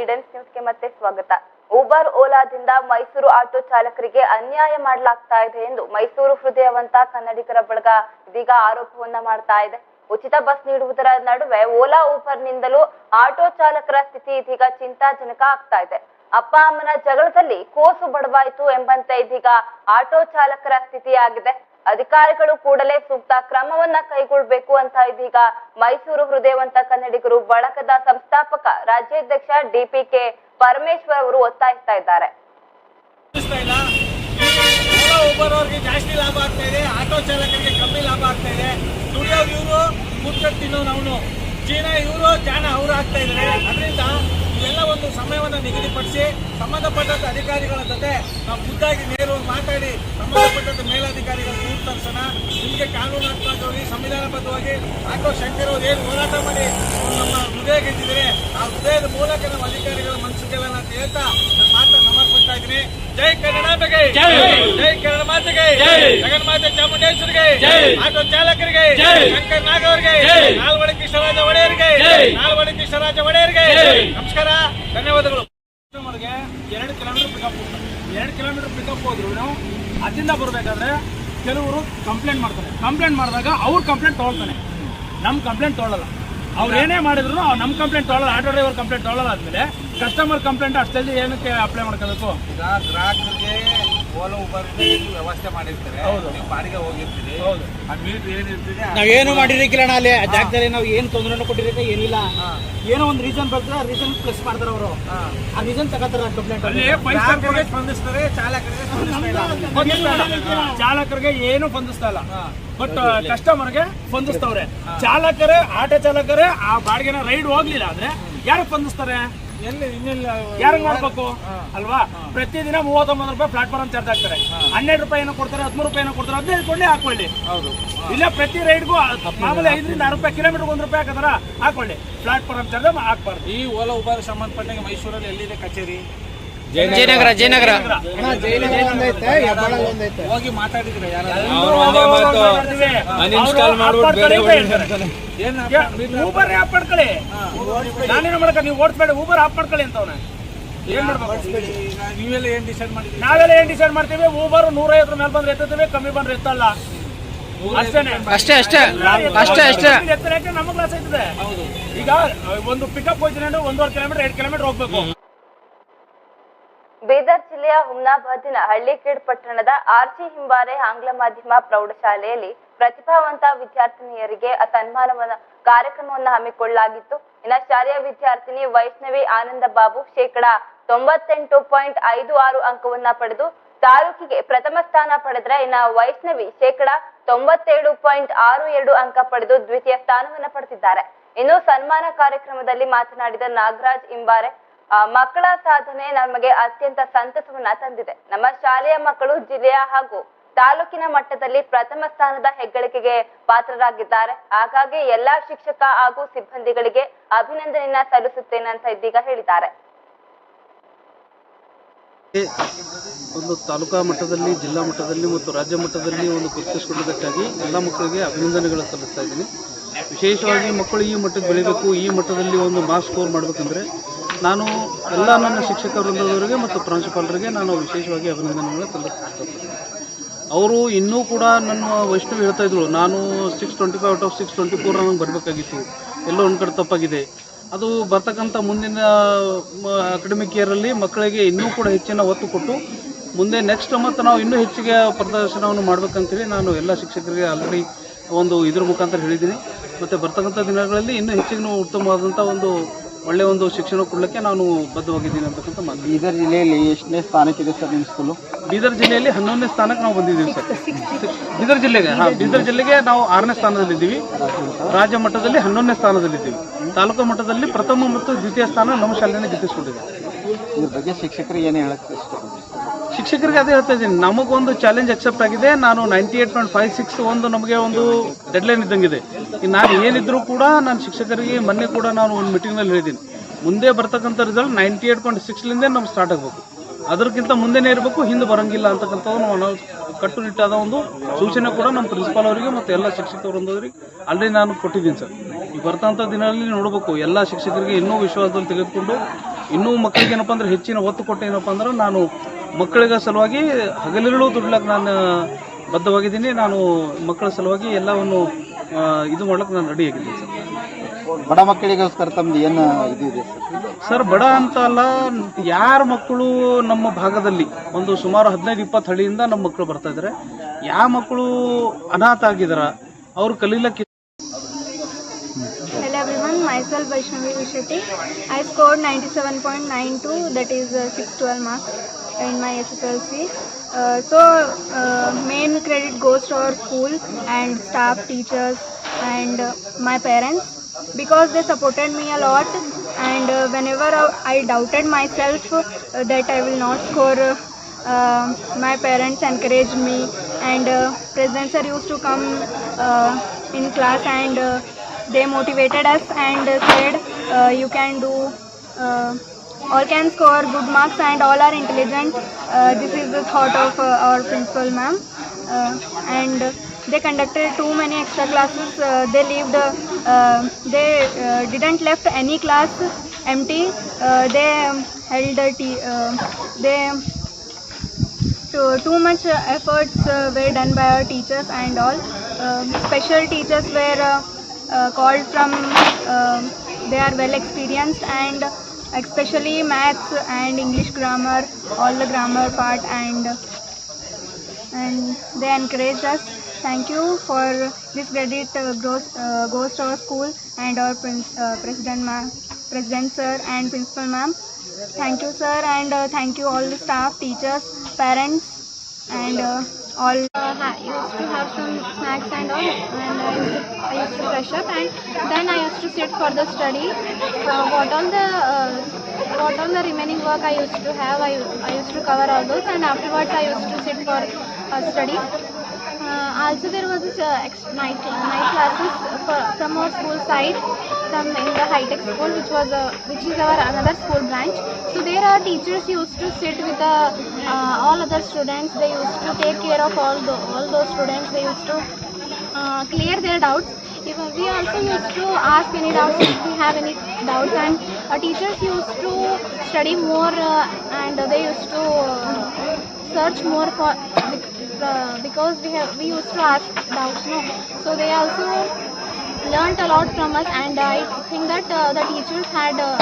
ಈಡನ್ಸ್ ನ್ಯೂಸ್ಗೆ ಮತ್ತೆ ಸ್ವಾಗತ. ಊಬರ್ ಓಲಾದಿಂದ ಮೈಸೂರು ಆಟೋ ಚಾಲಕರಿಗೆ ಅನ್ಯಾಯ ಮಾಡಲಾಗ್ತಾ ಇದೆ ಎಂದು ಮೈಸೂರು ಹೃದಯವಂತ ಕನ್ನಡಿಗರ ಬಳಗ ಇದೀಗ ಆರೋಪವನ್ನ ಮಾಡ್ತಾ ಇದೆ. ಉಚಿತ ಬಸ್ ನೀಡುವುದರ ನಡುವೆ ಓಲಾ ಊಬರ್ನಿಂದಲೂ ಆಟೋ ಚಾಲಕರ ಸ್ಥಿತಿ ಇದೀಗ ಚಿಂತಾಜನಕ ಆಗ್ತಾ ಇದೆ. ಅಪ್ಪ, ಅಮ್ಮನ ಜಗಳದಲ್ಲಿ ಕೋಸು ಬಡವಾಯಿತು ಎಂಬಂತೆ ಇದೀಗ ಆಟೋ ಚಾಲಕರ ಸ್ಥಿತಿಯಾಗಿದೆ. ಅಧಿಕಾರಿಗಳು ಕೂಡಲೇ ಸೂಕ್ತ ಕ್ರಮವನ್ನ ಕೈಗೊಳ್ಳಬೇಕು ಅಂತ ಇದೀಗ ಮೈಸೂರು ಹೃದಯವಂತ ಕನ್ನಡಿಗರು ಬಳಗದ ಸಂಸ್ಥಾಪಕ ರಾಜ್ಯಾಧ್ಯಕ್ಷ ಡಿಪಿಕೆ ಪರಮೇಶ್ವರ್ ಅವರು ಒತ್ತಾಯಿಸ್ತಾ ಇದ್ದಾರೆ. ಜಾಸ್ತಿ ಲಾಭ ಆಗ್ತಾ ಇದೆ, ಆಟೋ ಚಾಲಕರಿಗೆ ಕಮ್ಮಿ ಲಾಭ ಆಗ್ತಾ ಇದೆ. ಇವರು ತಿನ್ನೋನು ಅವನು. ಚೀನಾ ಇವರು ಜಾನ ಅವರು ಆಗ್ತಾ ಇದ್ದಾರೆ ಅದರಿಂದ ಇವೆಲ್ಲ ಒಂದು ಸಮಯವನ್ನು ನಿಗದಿಪಡಿಸಿ ಸಂಬಂಧಪಟ್ಟಂತ ಅಧಿಕಾರಿಗಳ ಜೊತೆ ನಾವು ಖುದ್ದಾಗಿ ನೇರವಾಗಿ ಮಾತಾಡಿ ಸಂಬಂಧಪಟ್ಟಂತ ಮೇಲಧಿಕಾರಿಗಳ ದೂರು ತರ್ಸೋಣ. ನಿಮಗೆ ಕಾನೂನಾತ್ಮಕವಾಗಿ, ಸಂವಿಧಾನಬದ್ಧವಾಗಿ ಆಟೋ ಶಂಕರ್ ಇರೋದು ಏನು ಹೋರಾಟ ಮಾಡಿ ನಮ್ಮ ಹೃದಯ ಗೆದ್ದಿದ್ರೆ ಆ ಹೃದಯದ ಮೂಲಕ ನಮ್ಮ ಅಧಿಕಾರಿಗಳ ಮನಸ್ಸಿಗೆಲ್ಲ ನಾನು ಹೇಳ್ತಾ ನಮ್ಮ ಮಾತನ್ನ ಜೈ ಕನ್ನಡಾಂಬೆಗೆ ಜೈ. ಕನ್ನಡ ಮಾತೆಗೆ. ಜಗನ್ಮಾತೆ ಚಾಮುಂಡೇಶ್ವರಿಗೆ. ಆಟೋ ಚಾಲಕರಿಗೆ. ಶಂಕರ್ ನಾಗ್ ಅವರಿಗೆ ನಾಲ್ವಡಿ ಕೃಷ್ಣರಾಜ ಒಡೆಯರಿಗೆ. ನಾಲ್ವಡಿ ಕೃಷ್ಣರಾಜ ಒಡೆಯರಿಗೆ. ನಮಸ್ಕಾರ. ಧನ್ಯವಾದಗಳು. ಎರಡು ಕಿಲೋಮೀಟರ್ ಪಿಕಪ್ ಎರಡು ಕಿಲೋಮೀಟರ್ ಪಿಕಪ್ ಹೋದ್ರು ಅಲ್ಲಿಂದ ಬರಬೇಕಾದ್ರೆ ಕೆಲವರು ಕಂಪ್ಲೇಂಟ್ ಮಾಡ್ತಾರೆ. ಕಂಪ್ಲೇಂಟ್ ಮಾಡಿದಾಗ ಅವ್ರ ಕಂಪ್ಲೇಂಟ್ ತೊಗೊಳ್ತಾನೆ. ನಮ್ಮ ಕಂಪ್ಲೇಂಟ್ ತೊಗೊಳಲ್ಲ ಅವ್ರು ಏನೇ ಮಾಡಿದ್ರು ನಮ್ಮ ಕಂಪ್ಲೇಂಟ್ ತೊಗೊಳಲ್ಲ ಆಟೋ ಡ್ರೈವರ್ ಕಂಪ್ಲೇಂಟ್ ತೊಗೊಳಲ್ಲ ಆದ್ಮೇಲೆ ಕಸ್ಟಮರ್ ಕಂಪ್ಲೇಂಟ್ ಅಷ್ಟಲ್ಲಿ ಏನಕ್ಕೆ ಅಪ್ಲೈ ಮಾಡ್ಕೋಬೇಕು? ಈಗ ಗ್ರಾಹಕರಿಗೆ ಓಲೋ ಉಬರ್ ವ್ಯವಸ್ಥೆ ಮಾಡಿರ್ತಾರೆ. ಹೌದು. ನೀವು ಬಾಡಿಗೆ ಹೋಗಿರ್ತೀರಿ. ಹೌದು. ಆ ಮೀಟರ್ ಏನಿರ್ತೀರಿ ನಾವೇನು ಮಾಡಿರಕ್ಕಿಲ್ಲ ಅಲ್ಲಿ. ಆ ಜಾಗದಲ್ಲಿ ನಾವು ಏನು ತೊಂದರೆ ಕೊಟ್ಟಿರಕ್ಕೆ ಏನಿಲ್ಲ. ಏನೋ ಒಂದು ರೀಸನ್ ಬರ್ತದೆ ಆ ರೀಸನ್ ಪ್ಲಸ್ ಮಾಡ್ತಾರೆ ಅವರು. ಆ ರೀಸನ್ ತಗೋತಾರೆ ಕಂಪ್ಲೇಂಟ್ ಗ್ರಾಹಕರಿಗೆ ಸ್ಪಂದಿಸ್ತಾರೆ ಚಾಲಕರಿಗೆ ಸ್ಪಂದಿಸ್ತಾರೆ ಚಾಲಕರಿಗೆ ಏನು ಸ್ಪಂದಿಸ್ತಾ ಇಲ್ಲ. ಬಟ್ ಕಸ್ಟಮರ್ಗೆ ಸ್ಪಂದಿಸ್ತವ್ರೆ. ಚಾಲಕರೇ ಆಟೋ ಚಾಲಕರೇ ಆ ಬಾಡಿಗೆನ ರೈಡ್ ಹೋಗ್ಲಿಲ್ಲ ಅಂದ್ರೆ ಯಾರು ಬಂಧಿಸ್ತಾರೆ ಯಾರಿಗೆ ಮಾಡ್ಬೇಕು ಅಲ್ವಾ? ಪ್ರತಿದಿನ ಮೂವತ್ತೊಂಬತ್ತು ರೂಪಾಯಿ ಪ್ಲಾಟ್ಫಾರ್ಮ್ ಚಾರ್ಜ್ ಹಾಕ್ತಾರೆ. ಹನ್ನೆರಡು ರೂಪಾಯಿ ಏನೋ ಕೊಡ್ತಾರೆ ಹದಿಮೂರು ರೂಪಾಯಿ ಏನೋ ಕೊಡ್ತಾರೆ ಹದಿನೈದು ಕೊಳ್ಳಿ ಹಾಕೊಳ್ಳಿ. ಹೌದು. ಇಲ್ಲ ಪ್ರತಿ ರೈಡ್ಗೂ ಮಾಮೂಲಿ ಐದರಿಂದ ಆರು ರೂಪಾಯಿ ಕಿಲೋಮೀಟರ್ ಒಂದು ರೂಪಾಯಿ ಹಾಕೋದಾರ ಹಾಕೊಳ್ಳಿ. ಪ್ಲಾಟ್ಫಾರ್ಮ್ ಚಾರ್ಜ್ ಹಾಕ್ಬಾರ್ದು. ಈ ಓಲಾ ಉಬರ್ ಸಂಬಂಧಪಟ್ಟಂಗೆ ಮೈಸೂರಲ್ಲಿ ಎಲ್ಲಿದೆ ಕಚೇರಿ? ಜಯನಗರ ಜಯನಗರ. ಹೋಗಿ ಮಾತಾಡಿದ್ರೆ ಯಾರು? ಏನ್ ಊಬರ್ ಆಪ್ ಮಾಡ್ಕೊಳ್ಳಿ ನಾನೇನು ಮಾಡಕ ನೀವು ಓಡಿಸ್ಬೇಡಿ ಊಬರ್ ಆಪ್ ಮಾಡ್ಕೊಳ್ಳಿ ಅಂತವನ ಏನ್ ಮಾಡ್ಬೇಕು? ನೀವೆಲ್ಲ ಏನ್ ಡಿಸೈಡ್ ಮಾಡಿದ್ರಿ ನಾವೆಲ್ಲ ಏನ್ ಡಿಸೈಡ್ ಮಾಡ್ತೀವಿ? ಊಬರ್ ನೂರೈವತ್ತರ ಮೇಲೆ ಬಂದ್ರೆ ಎತ್ತುತ್ತೀವಿ ಕಮ್ಮಿ ಬಂದ್ರೆ ಎತ್ತಲ್ಲ. ಅಷ್ಟೇ ಅಷ್ಟೇ. ಅಷ್ಟೇ ಅಷ್ಟೇ. ಎತ್ತರಕ್ಕೆ ನಮಗ್ ಲಾಸ್ ಆಯ್ತದೆ ಈಗ ಒಂದು ಪಿಕಪ್ ಹೋಯ್ತೀನಿ ಅಂದ್ರೆ ಒಂದೂವರೆ ಕಿಲೋಮೀಟರ್ ಎರಡು ಕಿಲೋಮೀಟರ್ ಹೋಗ್ಬೇಕು. ಬೀದರ್ ಜಿಲ್ಲೆಯ ಹುಮ್ನಾಬಾದಿನ ಹಳ್ಳಿಕೇಡ್ ಪಟ್ಟಣದ ಆರ್ಜಿ ಹಿಂಬಾರೆ ಆಂಗ್ಲ ಮಾಧ್ಯಮ ಪ್ರೌಢಶಾಲೆಯಲ್ಲಿ ಪ್ರತಿಭಾವಂತ ವಿದ್ಯಾರ್ಥಿನಿಯರಿಗೆ ಸನ್ಮಾನವನ್ನ ಕಾರ್ಯಕ್ರಮವನ್ನು ಹಮ್ಮಿಕೊಳ್ಳಲಾಗಿತ್ತು. ಇನ್ನು ಶಾಲೆಯ ವಿದ್ಯಾರ್ಥಿನಿ ವೈಷ್ಣವಿ ಆನಂದ ಬಾಬು ಶೇಕಡಾ ತೊಂಬತ್ತೆಂಟು ಪಾಯಿಂಟ್ ಐದು ಆರು ಅಂಕವನ್ನ ಪಡೆದು ತಾಲೂಕಿಗೆ ಪ್ರಥಮ ಸ್ಥಾನ ಪಡೆದ್ರೆ ಇನ್ನ ವೈಷ್ಣವಿ ಶೇಕಡಾ ತೊಂಬತ್ತೇಳು ಪಾಯಿಂಟ್ ಆರು ಎರಡು ಅಂಕ ಪಡೆದು ದ್ವಿತೀಯ ಸ್ಥಾನವನ್ನ ಪಡೆದಿದ್ದಾರೆ. ಇನ್ನು ಸನ್ಮಾನ ಕಾರ್ಯಕ್ರಮದಲ್ಲಿ ಮಾತನಾಡಿದ ನಾಗರಾಜ್ ಇಂಬಾರೆ ಮಕ್ಕಳ ಸಾಧನೆ ನಮಗೆ ಅತ್ಯಂತ ಸಂತಸವನ್ನ ತಂದಿದೆ. ನಮ್ಮ ಶಾಲೆಯ ಮಕ್ಕಳು ಜಿಲ್ಲೆಯ ಹಾಗೂ ತಾಲೂಕಿನ ಮಟ್ಟದಲ್ಲಿ ಪ್ರಥಮ ಸ್ಥಾನದ ಹೆಗ್ಗಳಿಕೆಗೆ ಪಾತ್ರರಾಗಿದ್ದಾರೆ. ಹಾಗಾಗಿ ಎಲ್ಲಾ ಶಿಕ್ಷಕ ಹಾಗೂ ಸಿಬ್ಬಂದಿಗಳಿಗೆ ಅಭಿನಂದನೆಯನ್ನ ಸಲ್ಲಿಸುತ್ತೇನೆ ಅಂತ ಇದೀಗ ಹೇಳಿದ್ದಾರೆ. ಒಂದು ತಾಲೂಕಾ ಮಟ್ಟದಲ್ಲಿ, ಜಿಲ್ಲಾ ಮಟ್ಟದಲ್ಲಿ ಮತ್ತು ರಾಜ್ಯ ಮಟ್ಟದಲ್ಲಿ ಒಂದು ಗುರುತಿಸಿಕೊಂಡಿದ್ದಕ್ಕಾಗಿ ಎಲ್ಲ ಮಕ್ಕಳಿಗೆ ಅಭಿನಂದನೆಗಳು ಸಲ್ಲಿಸ್ತಾ ಇದ್ದೀನಿ. ವಿಶೇಷವಾಗಿ ಮಕ್ಕಳು ಈ ಮಟ್ಟಕ್ಕೆ ಬೆಳಿಬೇಕು, ಈ ಮಟ್ಟದಲ್ಲಿ ಒಂದು ಮಾರ್ಕ್ಸ್ ಸ್ಕೋರ್ ಮಾಡಬೇಕಂದ್ರೆ ನಾನು ಎಲ್ಲ ನನ್ನ ಶಿಕ್ಷಕ ವೃಂದದವರಿಗೆ ಮತ್ತು ಪ್ರಾಂಶುಪಾಲರಿಗೆ ನಾನು ವಿಶೇಷವಾಗಿ ಅಭಿನಂದನೆಗಳನ್ನು ಇಷ್ಟಪಡ್ತೀನಿ ಅವರು ಇನ್ನೂ ಕೂಡ ನನ್ನ ವೈಷ್ಣವಿ ಹೇಳ್ತಾ ಇದ್ರು, ನಾನು six twenty five out of six twenty four ನನಗೆ ಬರಬೇಕಾಗಿತ್ತು. ಎಲ್ಲೋ ಒಂದು ಕಡೆ ತಪ್ಪಾಗಿದೆ. ಅದು ಬರ್ತಕ್ಕಂಥ ಮುಂದಿನ ಅಕಾಡೆಮಿಕ್ ಇಯರಲ್ಲಿ ಮಕ್ಕಳಿಗೆ ಇನ್ನೂ ಕೂಡ ಹೆಚ್ಚಿನ ಒತ್ತು ಕೊಟ್ಟು, ಮುಂದೆ ನೆಕ್ಸ್ಟ್ ಮತ್ತು ನಾವು ಇನ್ನೂ ಹೆಚ್ಚಿಗೆ ಪ್ರದರ್ಶನವನ್ನು ಮಾಡಬೇಕಂತೇಳಿ ನಾನು ಎಲ್ಲ ಶಿಕ್ಷಕರಿಗೆ ಆಲ್ರೆಡಿ ಒಂದು ಇದ್ರ ಮುಖಾಂತರ ಹೇಳಿದ್ದೀನಿ. ಮತ್ತು ಬರ್ತಕ್ಕಂಥ ದಿನಗಳಲ್ಲಿ ಇನ್ನೂ ಹೆಚ್ಚಿನ ಉತ್ತಮವಾದಂಥ ಒಂದು ಒಳ್ಳೆಯ ಒಂದು ಶಿಕ್ಷಣ ಕೊಡಲಿಕ್ಕೆ ನಾನು ಬದ್ಧವಾಗಿದ್ದೀನಿ ಅಂತಕ್ಕಂಥ ಮಾತು. ಬೀದರ್ ಜಿಲ್ಲೆಯಲ್ಲಿ ಎಷ್ಟನೇ ಸ್ಥಾನಕ್ಕಿದೆ ಸರ್ ನಿಮ್ಮ ಸ್ಕೂಲು ಬೀದರ್ ಜಿಲ್ಲೆಯಲ್ಲಿ ಹನ್ನೊಂದನೇ ಸ್ಥಾನಕ್ಕೆ ನಾವು ಬಂದಿದ್ದೀವಿ ಸರ್. ಬೀದರ್ ಜಿಲ್ಲೆಗೆ ಹಾಂ ಬೀದರ್ ಜಿಲ್ಲೆಗೆ ನಾವು ಆರನೇ ಸ್ಥಾನದಲ್ಲಿದ್ದೀವಿ. ರಾಜ್ಯ ಮಟ್ಟದಲ್ಲಿ ಹನ್ನೊಂದನೇ ಸ್ಥಾನದಲ್ಲಿದ್ದೀವಿ. ತಾಲೂಕು ಮಟ್ಟದಲ್ಲಿ ಪ್ರಥಮ ಮತ್ತು ದ್ವಿತೀಯ ಸ್ಥಾನ ನಮ್ಮ ಶಾಲೆಯನ್ನು ಗಿಟ್ಟಿಸ್ಕೊಂಡಿದೆ. ಇದ್ರ ಬಗ್ಗೆ ಶಿಕ್ಷಕರು ಏನು ಹೇಳಕ್ಕೆ ಇಷ್ಟಪಡ್ತೀವಿ ಶಿಕ್ಷಕರಿಗೆ ಅದೇ ಹೇಳ್ತಾ ಇದ್ದೀನಿ. ನಮಗೊಂದು ಚಾಲೆಂಜ್ ಅಕ್ಸೆಪ್ಟ್ ಆಗಿದೆ. ನಾನು ninety eight point five six ಒಂದು ನಮಗೆ ಒಂದು ಡೆಡ್ಲೈನ್ ಇದ್ದಂಗಿದೆ. ಈಗ ನಾನು ಏನಿದ್ರು ಕೂಡ ನಾನು ಶಿಕ್ಷಕರಿಗೆ ಮೊನ್ನೆ ಕೂಡ ನಾನು ಒಂದು ಮೀಟಿಂಗ್ನಲ್ಲಿ ಹೇಳಿದ್ದೀನಿ. ಮುಂದೆ ಬರ್ತಕ್ಕಂಥ ರಿಸಲ್ಟ್ ನೈಂಟಿ ಏಟ್ ಪಾಯಿಂಟ್ ಸಿಕ್ಸ್ಲಿಂದೇ ನಮ್ಗೆ ಸ್ಟಾರ್ಟ್ ಆಗಬೇಕು. ಅದಕ್ಕಿಂತ ಮುಂದೆನೇ ಇರಬೇಕು, ಹಿಂದೆ ಬರಂಗಿಲ್ಲ ಅಂತಕ್ಕಂಥದ್ದು ನಾವು ಕಟ್ಟುನಿಟ್ಟಾದ ಒಂದು ಸೂಚನೆ ಕೂಡ ನಮ್ಮ ಪ್ರಿನ್ಸಿಪಾಲ್ ಅವರಿಗೆ ಮತ್ತು ಎಲ್ಲ ಶಿಕ್ಷಕರೊಂದವರಿಗೆ ಅಲ್ಲಿ ನಾನು ಕೊಟ್ಟಿದ್ದೀನಿ ಸರ್. ಈ ಬರ್ತಂಥ ದಿನಗಳಲ್ಲಿ ನೋಡಬೇಕು, ಎಲ್ಲ ಶಿಕ್ಷಕರಿಗೆ ಇನ್ನೂ ವಿಶ್ವಾಸದಲ್ಲಿ ತೆಗೆದುಕೊಂಡು ಇನ್ನೂ ಮಕ್ಕಳಿಗೆ ಏನಪ್ಪ ಅಂದರೆ ಹೆಚ್ಚಿನ ಒತ್ತು ಕೊಟ್ಟು ಏನಪ್ಪ ಅಂದ್ರೆ ನಾನು ಮಕ್ಕಳಿಗೆ ಸಲುವಾಗಿ ಹಗಲಿರುಳು ದುಡ್ಲಕ್ಕೆ ನಾನು ಬದ್ಧವಾಗಿದ್ದೀನಿ. ನಾನು ಮಕ್ಕಳ ಸಲುವಾಗಿ ಎಲ್ಲವನ್ನು ಇದು ಮಾಡ್ಲಿಕ್ಕೆ ನಾನು ರೆಡಿ ಆಗಿದ್ದೀನಿ ಸರ್. ಬಡ ಮಕ್ಕಳಿಗೋಸ್ಕರ ತಮ್ದು ಏನು ಇದು ಇದೆ ಸರ್? ಬಡ ಅಂತ ಅಲ್ಲ ಯಾರ ಮಕ್ಕಳು ನಮ್ಮ ಭಾಗದಲ್ಲಿ ಒಂದು ಸುಮಾರು ಹದಿನೈದು ಇಪ್ಪತ್ತು ಹಳ್ಳಿಯಿಂದ ನಮ್ಮ ಮಕ್ಕಳು ಬರ್ತಾ ಇದ್ದಾರೆ ಯಾವ ಮಕ್ಕಳು ಅನಾಥ ಆಗಿದಾರ ಅವ್ರು ಕಲೀಲಕ್ಕೆ Hello everyone, myself Vaishnavi Vishati. I scored 97.92, that is uh, 612 marks. In my SSLC. Uh, so, uh, main credit goes to our school and staff, teachers, and uh, my parents because they supported me a lot. And uh, whenever I doubted myself uh, that I will not score. Uh, uh, my parents encouraged me and uh, president sir used to come uh, in class and uh, they motivated us and uh, said uh, you can do uh, all can score good marks and all are intelligent. Uh, this is the thought of uh, our principal ma'am. Uh, and they conducted too many extra classes. Uh, they lived uh, uh, they uh, didn't left any class empty. Uh, they held a t- uh, they too, too much uh, efforts uh, were done by our teachers and all. Um, special teachers were uh, uh, called from, um they are well experienced and especially maths and English grammar, all the grammar part and and they encouraged us. Thank you for this credit uh, goes, uh, goes to our school and our prin- uh, president ma'am, president sir and principal ma'am. Thank you sir and uh, thank you all the staff, teachers, parents and uh, all. I used to have some snacks and all and I used, to, I used to fresh up and then I used to sit for the study. Uh, what all the uh, what all the remaining work I used to have, I, I used to cover all those and afterwards I used to sit for uh, study. Uh, also there was this uh, night, night classes for, from our school side from in the high tech school which was uh, which is our another school branch. So there our teachers used to sit with the uh, all other students. They used to take care of all the, all those students. They used to uh, clear their doubts. Even we also used to ask any doubts if we have any doubts and our teachers used to study more uh, and they used to uh, search more for uh, because we have we used to ask doubts no so they also learnt a lot from us and I think that uh, the teachers had uh,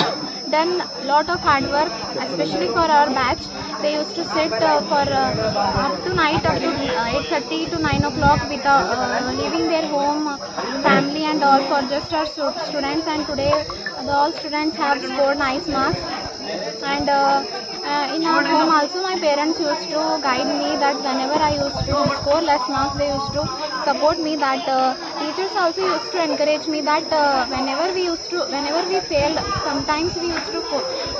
done lot of hard work especially for our batch. They used to sit uh, for uh, up to night up to uh, 8.30 to 9 o'clock without uh, leaving their home family and all for just our students. And today the all students have scored nice marks. And uh, uh, in our home also my parents used to guide me that whenever I used to score less marks they used to support me that uh, teachers also used to encourage me that uh, whenever we used to whenever we failed sometimes we used to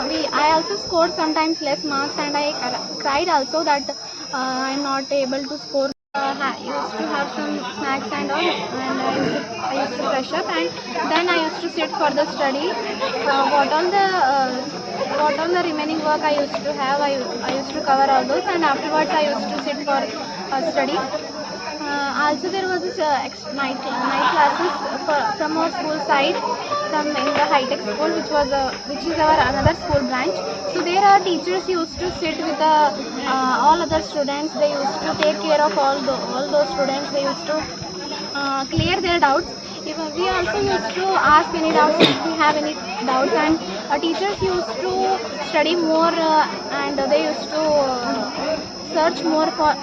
we I also scored sometimes less marks and I cr- cried also that uh, I'm not able to score uh, used to have some snacks and all and I used, to, I used to fresh up and then I used to sit for the study. Uh, what all the uh, what all the remaining work I used to have I, I used to cover all those and afterwards I used to sit for uh, study uh, also there was this uh, night classes for, from our school side, from in the high tech school, which was uh, which is our another school branch. So there our teachers used to sit with the uh, all other students. They used to take care of all the all those students. They used to uh, clear their doubts. Even we also used to ask any doubts if we have any doubts, and our teachers used to study more uh, and they used to uh, search more for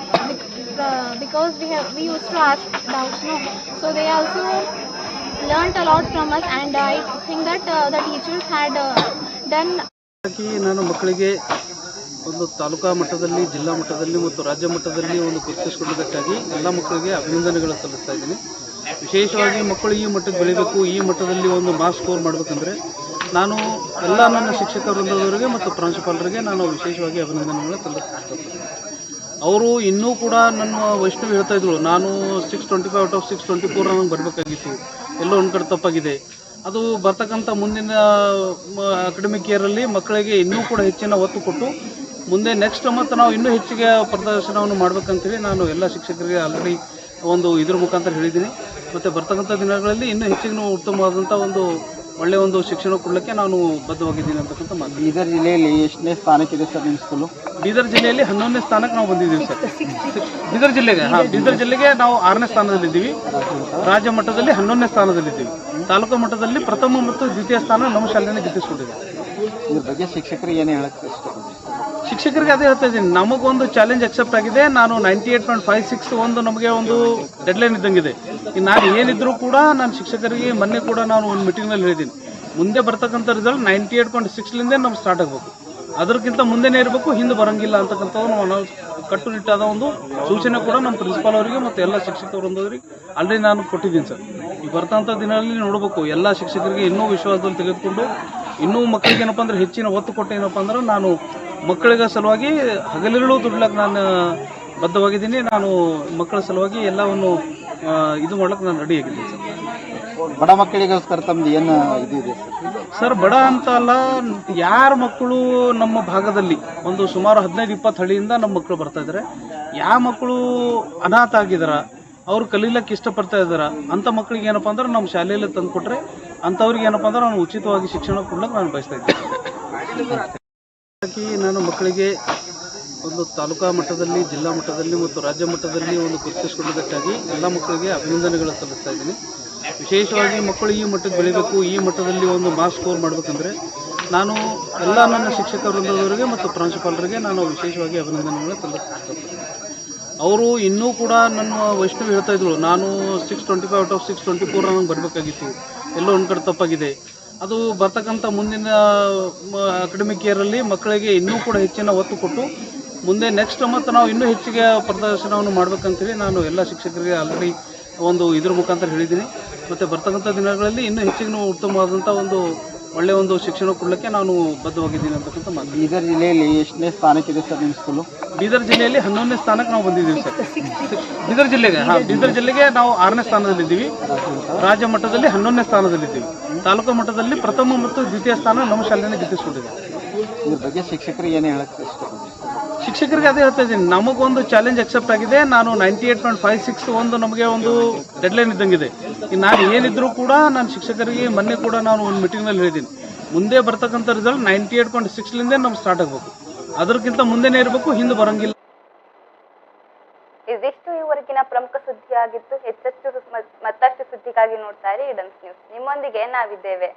uh, because we have we used to ask doubts. No, so they also learnt a lot from us, and I think that uh, the teachers had uh, done ನಾನು ಮಕ್ಕಳಿಗೆ ಒಂದು ತಾಲೂಕಾ ಮಟ್ಟದಲ್ಲಿ ಜಿಲ್ಲಾ ಮಟ್ಟದಲ್ಲಿ ಮತ್ತು ರಾಜ್ಯ ಮಟ್ಟದಲ್ಲಿ ಒಂದು ಗುರುತಿಸಿಕೊಂಡಿದ್ದಕ್ಕಾಗಿ ಎಲ್ಲ ಮಕ್ಕಳಿಗೆ ಅಭಿನಂದನೆಗಳು ಸಲ್ಲಿಸ್ತಾ ಇದ್ದೀನಿ ವಿಶೇಷವಾಗಿ ಮಕ್ಕಳು ಈ ಮಟ್ಟಕ್ಕೆ ಬೆಳಿಬೇಕು ಈ ಮಟ್ಟದಲ್ಲಿ ಒಂದು ಮಾರ್ಕ್ಸ್ ಸ್ಕೋರ್ ಮಾಡಬೇಕಂದ್ರೆ ನಾನು ಎಲ್ಲ ನನ್ನ ಶಿಕ್ಷಕ ವೃಂದದವರಿಗೆ ಮತ್ತು ಪ್ರಾಂಶುಪಾಲರಿಗೆ ನಾನು ವಿಶೇಷವಾಗಿ ಅಭಿನಂದನೆಗಳು ಸಲ್ಲಿಸ್ತೀನಿ ಅವರು ಇನ್ನೂ ಕೂಡ ನನ್ನ ವೈಷ್ಣವಿ ಹೇಳ್ತಾ ಇದ್ರು, ನಾನು six twenty five out of six twenty four ನನಗೆ ಬರಬೇಕಾಗಿತ್ತು. ಎಲ್ಲೋ ಒಂದು ಕಡೆ ತಪ್ಪಾಗಿದೆ. ಅದು ಬರ್ತಕ್ಕಂಥ ಮುಂದಿನ ಅಕಾಡೆಮಿಕ್ ಇಯರಲ್ಲಿ ಮಕ್ಕಳಿಗೆ ಇನ್ನೂ ಕೂಡ ಹೆಚ್ಚಿನ ಒತ್ತು ಕೊಟ್ಟು, ಮುಂದೆ ನೆಕ್ಸ್ಟ್ ಮತ್ತು ನಾವು ಇನ್ನೂ ಹೆಚ್ಚಿಗೆ ಪ್ರದರ್ಶನವನ್ನು ಮಾಡಬೇಕಂತೇಳಿ ನಾನು ಎಲ್ಲ ಶಿಕ್ಷಕರಿಗೆ ಆಲ್ರೆಡಿ ಒಂದು ಇದ್ರ ಮುಖಾಂತರ ಹೇಳಿದ್ದೀನಿ. ಮತ್ತು ಬರ್ತಕ್ಕಂಥ ದಿನಗಳಲ್ಲಿ ಇನ್ನೂ ಹೆಚ್ಚಿನ ಉತ್ತಮವಾದಂಥ ಒಂದು ಒಳ್ಳೆಯ ಒಂದು ಶಿಕ್ಷಣ ಕೊಡಲಿಕ್ಕೆ ನಾನು ಬದ್ಧವಾಗಿದ್ದೀನಿ ಅಂತಕ್ಕಂಥ ಮಾತು. ಬೀದರ್ ಜಿಲ್ಲೆಯಲ್ಲಿ ಎಷ್ಟನೇ ಸ್ಥಾನಕ್ಕಿದೆ ಸರ್ ನಿಮ್ಮ ಸ್ಕೂಲು ಬೀದರ್ ಜಿಲ್ಲೆಯಲ್ಲಿ ಹನ್ನೊಂದನೇ ಸ್ಥಾನಕ್ಕೆ ನಾವು ಬಂದಿದ್ದೀವಿ ಸರ್. ಬೀದರ್ ಜಿಲ್ಲೆಗೆ ಹಾಂ ಬೀದರ್ ಜಿಲ್ಲೆಗೆ ನಾವು ಆರನೇ ಸ್ಥಾನದಲ್ಲಿದ್ದೀವಿ. ರಾಜ್ಯ ಮಟ್ಟದಲ್ಲಿ ಹನ್ನೊಂದನೇ ಸ್ಥಾನದಲ್ಲಿದ್ದೀವಿ. ತಾಲೂಕು ಮಟ್ಟದಲ್ಲಿ ಪ್ರಥಮ ಮತ್ತು ದ್ವಿತೀಯ ಸ್ಥಾನ ನಮ್ಮ ಶಾಲೆನೇ ಗಿಟ್ಟಿಸ್ಕೊಂಡಿದೆ. ಇದ್ರ ಬಗ್ಗೆ ಶಿಕ್ಷಕರಿಗೆ ಏನು ಹೇಳಕ್ಕೆ ಶಿಕ್ಷಕರಿಗೆ ಅದೇ ಹೇಳ್ತಾ ಇದ್ದೀನಿ. ನಮಗೊಂದು ಚಾಲೆಂಜ್ ಅಕ್ಸೆಪ್ಟ್ ಆಗಿದೆ. ನಾನು ninety eight point five six ಒಂದು ನಮಗೆ ಒಂದು ಡೆಡ್ಲೈನ್ ಇದ್ದಂಗಿದೆ. ನಾನು ಏನಿದ್ರು ಕೂಡ ನಾನು ಶಿಕ್ಷಕರಿಗೆ ಮೊನ್ನೆ ಕೂಡ ನಾನು ಒಂದು ಮೀಟಿಂಗ್ನಲ್ಲಿ ಹೇಳಿದ್ದೀನಿ. ಮುಂದೆ ಬರ್ತಕ್ಕಂಥ ರಿಸಲ್ಟ್ ನೈಂಟಿ ಏಟ್ ಪಾಯಿಂಟ್ ಸಿಕ್ಸ್ಲಿಂದೇ ನಮ್ಗೆ ಸ್ಟಾರ್ಟ್ ಆಗಬೇಕು. ಅದಕ್ಕಿಂತ ಮುಂದೆನೇ ಇರಬೇಕು, ಹಿಂದೆ ಬರಂಗಿಲ್ಲ ಅಂತಕ್ಕಂಥದ್ದು ನಾವು ಕಟ್ಟುನಿಟ್ಟಾದ ಒಂದು ಸೂಚನೆ ಕೂಡ ನಮ್ಮ ಪ್ರಿನ್ಸಿಪಾಲ್ ಅವರಿಗೆ ಮತ್ತು ಎಲ್ಲ ಶಿಕ್ಷಕ ವೃಂದವರಿಗೆ ಆಲ್ರೆಡಿ ನಾನು ಕೊಟ್ಟಿದ್ದೀನಿ ಸರ್. ಈಗ ಬರ್ತಂಥ ದಿನಗಳಲ್ಲಿ ನೋಡಬೇಕು, ಎಲ್ಲ ಶಿಕ್ಷಕರಿಗೆ ಇನ್ನೂ ವಿಶ್ವಾಸದಲ್ಲಿ ತೆಗೆದುಕೊಂಡು, ಇನ್ನೂ ಮಕ್ಕಳಿಗೆ ಏನಪ್ಪ ಅಂದ್ರೆ ಹೆಚ್ಚಿನ ಒತ್ತು ಕೊಟ್ಟು ಏನಪ್ಪ ಅಂದ್ರೆ ನಾನು ಮಕ್ಕಳಿಗೆ ಸಲುವಾಗಿ ಹಗಲಿರುಳು ದುಡ್ಲಕ್ಕೆ ನಾನು ಬದ್ಧವಾಗಿದ್ದೀನಿ. ನಾನು ಮಕ್ಕಳ ಸಲುವಾಗಿ ಎಲ್ಲವನ್ನು ಇದು ಮಾಡ್ಲಿಕ್ಕೆ ನಾನು ರೆಡಿ ಆಗಿದ್ದೀನಿ ಸರ್. ಬಡ ಮಕ್ಕಳಿಗೋಸ್ಕರ ತಮ್ದು ಏನು ಇದು ಇದೆ ಸರ್? ಬಡ ಅಂತ ಅಲ್ಲ ಯಾರ ಮಕ್ಕಳು ನಮ್ಮ ಭಾಗದಲ್ಲಿ ಒಂದು ಸುಮಾರು ಹದಿನೈದು ಇಪ್ಪತ್ತು ಹಳ್ಳಿಯಿಂದ ನಮ್ಮ ಮಕ್ಕಳು ಬರ್ತಾ ಇದ್ದಾರೆ ಯಾವ ಮಕ್ಕಳು ಅನಾಥ ಆಗಿದಾರ ಅವ್ರು ಕಲೀಲಕ್ಕೆ ಇಷ್ಟಪಡ್ತಾ ಇದ್ದಾರ ಅಂಥ ಮಕ್ಕಳಿಗೆ ಏನಪ್ಪ ಅಂದ್ರೆ ನಮ್ಮ ಶಾಲೆಯಲ್ಲಿ ತಂದು ಕೊಟ್ಟರೆ ಅಂಥವ್ರಿಗೆ ಏನಪ್ಪ ಅಂದ್ರೆ ನಾನು ಉಚಿತವಾಗಿ ಶಿಕ್ಷಣ ಕೊಡ್ಲಿಕ್ಕೆ ನಾನು ಬಯಸ್ತಾ ಇದ್ದೀನಿ. ನಾನು ಮಕ್ಕಳಿಗೆ ಒಂದು ತಾಲೂಕಾ ಮಟ್ಟದಲ್ಲಿ, ಜಿಲ್ಲಾ ಮಟ್ಟದಲ್ಲಿ ಮತ್ತು ರಾಜ್ಯ ಮಟ್ಟದಲ್ಲಿ ಒಂದು ಗುರುತಿಸಿಕೊಂಡಿದ್ದಕ್ಕಾಗಿ ಎಲ್ಲ ಮಕ್ಕಳಿಗೆ ಅಭಿನಂದನೆಗಳು ಸಲ್ಲಿಸ್ತಾ ಇದ್ದೀನಿ. ವಿಶೇಷವಾಗಿ ಮಕ್ಕಳು ಈ ಮಟ್ಟಕ್ಕೆ ಬೆಳಿಬೇಕು, ಈ ಮಟ್ಟದಲ್ಲಿ ಒಂದು ಮಾರ್ಕ್ಸ್ ಸ್ಕೋರ್ ಮಾಡಬೇಕಂದ್ರೆ ನಾನು ಎಲ್ಲ ನನ್ನ ಶಿಕ್ಷಕ ವೃಂದದವರಿಗೆ ಮತ್ತು ಪ್ರಾಂಶುಪಾಲರಿಗೆ ನಾನು ವಿಶೇಷವಾಗಿ ಅಭಿನಂದನೆಗಳು ಸಲ್ಲಿಸ್ತೀನಿ ಅವರು ಇನ್ನೂ ಕೂಡ ನನ್ನ ವೈಷ್ಣವಿ ಹೇಳ್ತಾ ಇದ್ರು, ನಾನು six twenty five out of six twenty four ನನಗೆ ಬರಬೇಕಾಗಿತ್ತು. ಎಲ್ಲೋ ಒಂದು ಕಡೆ ತಪ್ಪಾಗಿದೆ. ಅದು ಬರ್ತಕ್ಕಂಥ ಮುಂದಿನ ಅಕಾಡೆಮಿಕ್ ಇಯರಲ್ಲಿ ಮಕ್ಕಳಿಗೆ ಇನ್ನೂ ಕೂಡ ಹೆಚ್ಚಿನ ಒತ್ತು ಕೊಟ್ಟು ಮುಂದೆ ನೆಕ್ಸ್ಟ್ ಮತ್ತು ನಾವು ಇನ್ನೂ ಹೆಚ್ಚಿಗೆ ಪ್ರದರ್ಶನವನ್ನು ಮಾಡಬೇಕಂತೇಳಿ ನಾನು ಎಲ್ಲ ಶಿಕ್ಷಕರಿಗೆ ಆಲ್ರೆಡಿ ಒಂದು ಇದ್ರ ಮುಖಾಂತರ ಹೇಳಿದ್ದೀನಿ. ಮತ್ತು ಬರ್ತಕ್ಕಂಥ ದಿನಗಳಲ್ಲಿ ಇನ್ನೂ ಹೆಚ್ಚಿನ ಉತ್ತಮವಾದಂಥ ಒಂದು ಒಳ್ಳೆಯ ಒಂದು ಶಿಕ್ಷಣ ಕೊಡಲಿಕ್ಕೆ ನಾನು ಬದ್ಧವಾಗಿದ್ದೀನಿ ಅಂತಕ್ಕಂಥ ಮಾತು. ಬೀದರ್ ಜಿಲ್ಲೆಯಲ್ಲಿ ಎಷ್ಟನೇ ಸ್ಥಾನಕ್ಕಿದೆ ಸರ್ ನಿಮ್ಮ ಸ್ಕೂಲು ಬೀದರ್ ಜಿಲ್ಲೆಯಲ್ಲಿ ಹನ್ನೊಂದನೇ ಸ್ಥಾನಕ್ಕೆ ನಾವು ಬಂದಿದ್ದೀವಿ ಸರ್. ಬೀದರ್ ಜಿಲ್ಲೆಗೆ ಹಾಂ ಬೀದರ್ ಜಿಲ್ಲೆಗೆ ನಾವು ಆರನೇ ಸ್ಥಾನದಲ್ಲಿದ್ದೀವಿ. ರಾಜ್ಯ ಮಟ್ಟದಲ್ಲಿ ಹನ್ನೊಂದನೇ ಸ್ಥಾನದಲ್ಲಿದ್ದೀವಿ. ತಾಲೂಕು ಮಟ್ಟದಲ್ಲಿ ಪ್ರಥಮ ಮತ್ತು ದ್ವಿತೀಯ ಸ್ಥಾನ ನಮ್ಮ ಶಾಲೆಯನ್ನು ಗಿಟ್ಟಿಸ್ಕೊಂಡಿದೆ ಇದ್ರ ಬಗ್ಗೆ ಶಿಕ್ಷಕರಿಗೆ ಏನು ಹೇಳಕ್ಕೆ ಶಿಕ್ಷಕರಿಗೆ ಅದೇ ಹೇಳ್ತಾ ಇದ್ದೀನಿ. ನಮಗೊಂದು ಚಾಲೆಂಜ್ ಅಕ್ಸೆಪ್ಟ್ ಆಗಿದೆ. ನಾನು ninety eight point five six ಒಂದು ನಮಗೆ ಒಂದು ಡೆಡ್ಲೈನ್ ಇದ್ದಂಗಿದೆ. ಈಗ ನಾನು ಏನಿದ್ರು ಕೂಡ ನಾನು ಶಿಕ್ಷಕರಿಗೆ ಮೊನ್ನೆ ಕೂಡ ನಾನು ಒಂದು ಮೀಟಿಂಗ್ನಲ್ಲಿ ಹೇಳಿದ್ದೀನಿ. ಮುಂದೆ ಬರ್ತಕ್ಕಂಥ ರಿಸಲ್ಟ್ ನೈಂಟಿ ಏಟ್ ಪಾಯಿಂಟ್ ಸಿಕ್ಸ್ಲಿಂದೇ ನಮ್ಗೆ ಸ್ಟಾರ್ಟ್ ಆಗಬೇಕು. ಅದಕ್ಕಿಂತ ಮುಂದೆನೇ ಇರಬೇಕು, ಹಿಂದೆ ಬರಂಗಿಲ್ಲ. ಇದಿಷ್ಟು ಈವರೆಗಿನ ಪ್ರಮುಖ ಸುದ್ದಿಯಾಗಿತ್ತು ಹೆಚ್ಚೆಚ್ಚು ಮತ್ತಷ್ಟು ಸುದ್ದಿಗಾಗಿ ನೋಡ್ತಾ ಇರಿ ನ್ಯೂಸ್ ನಿಮ್ಮೊಂದಿಗೆ ನಾವಿದ್ದೇವೆ.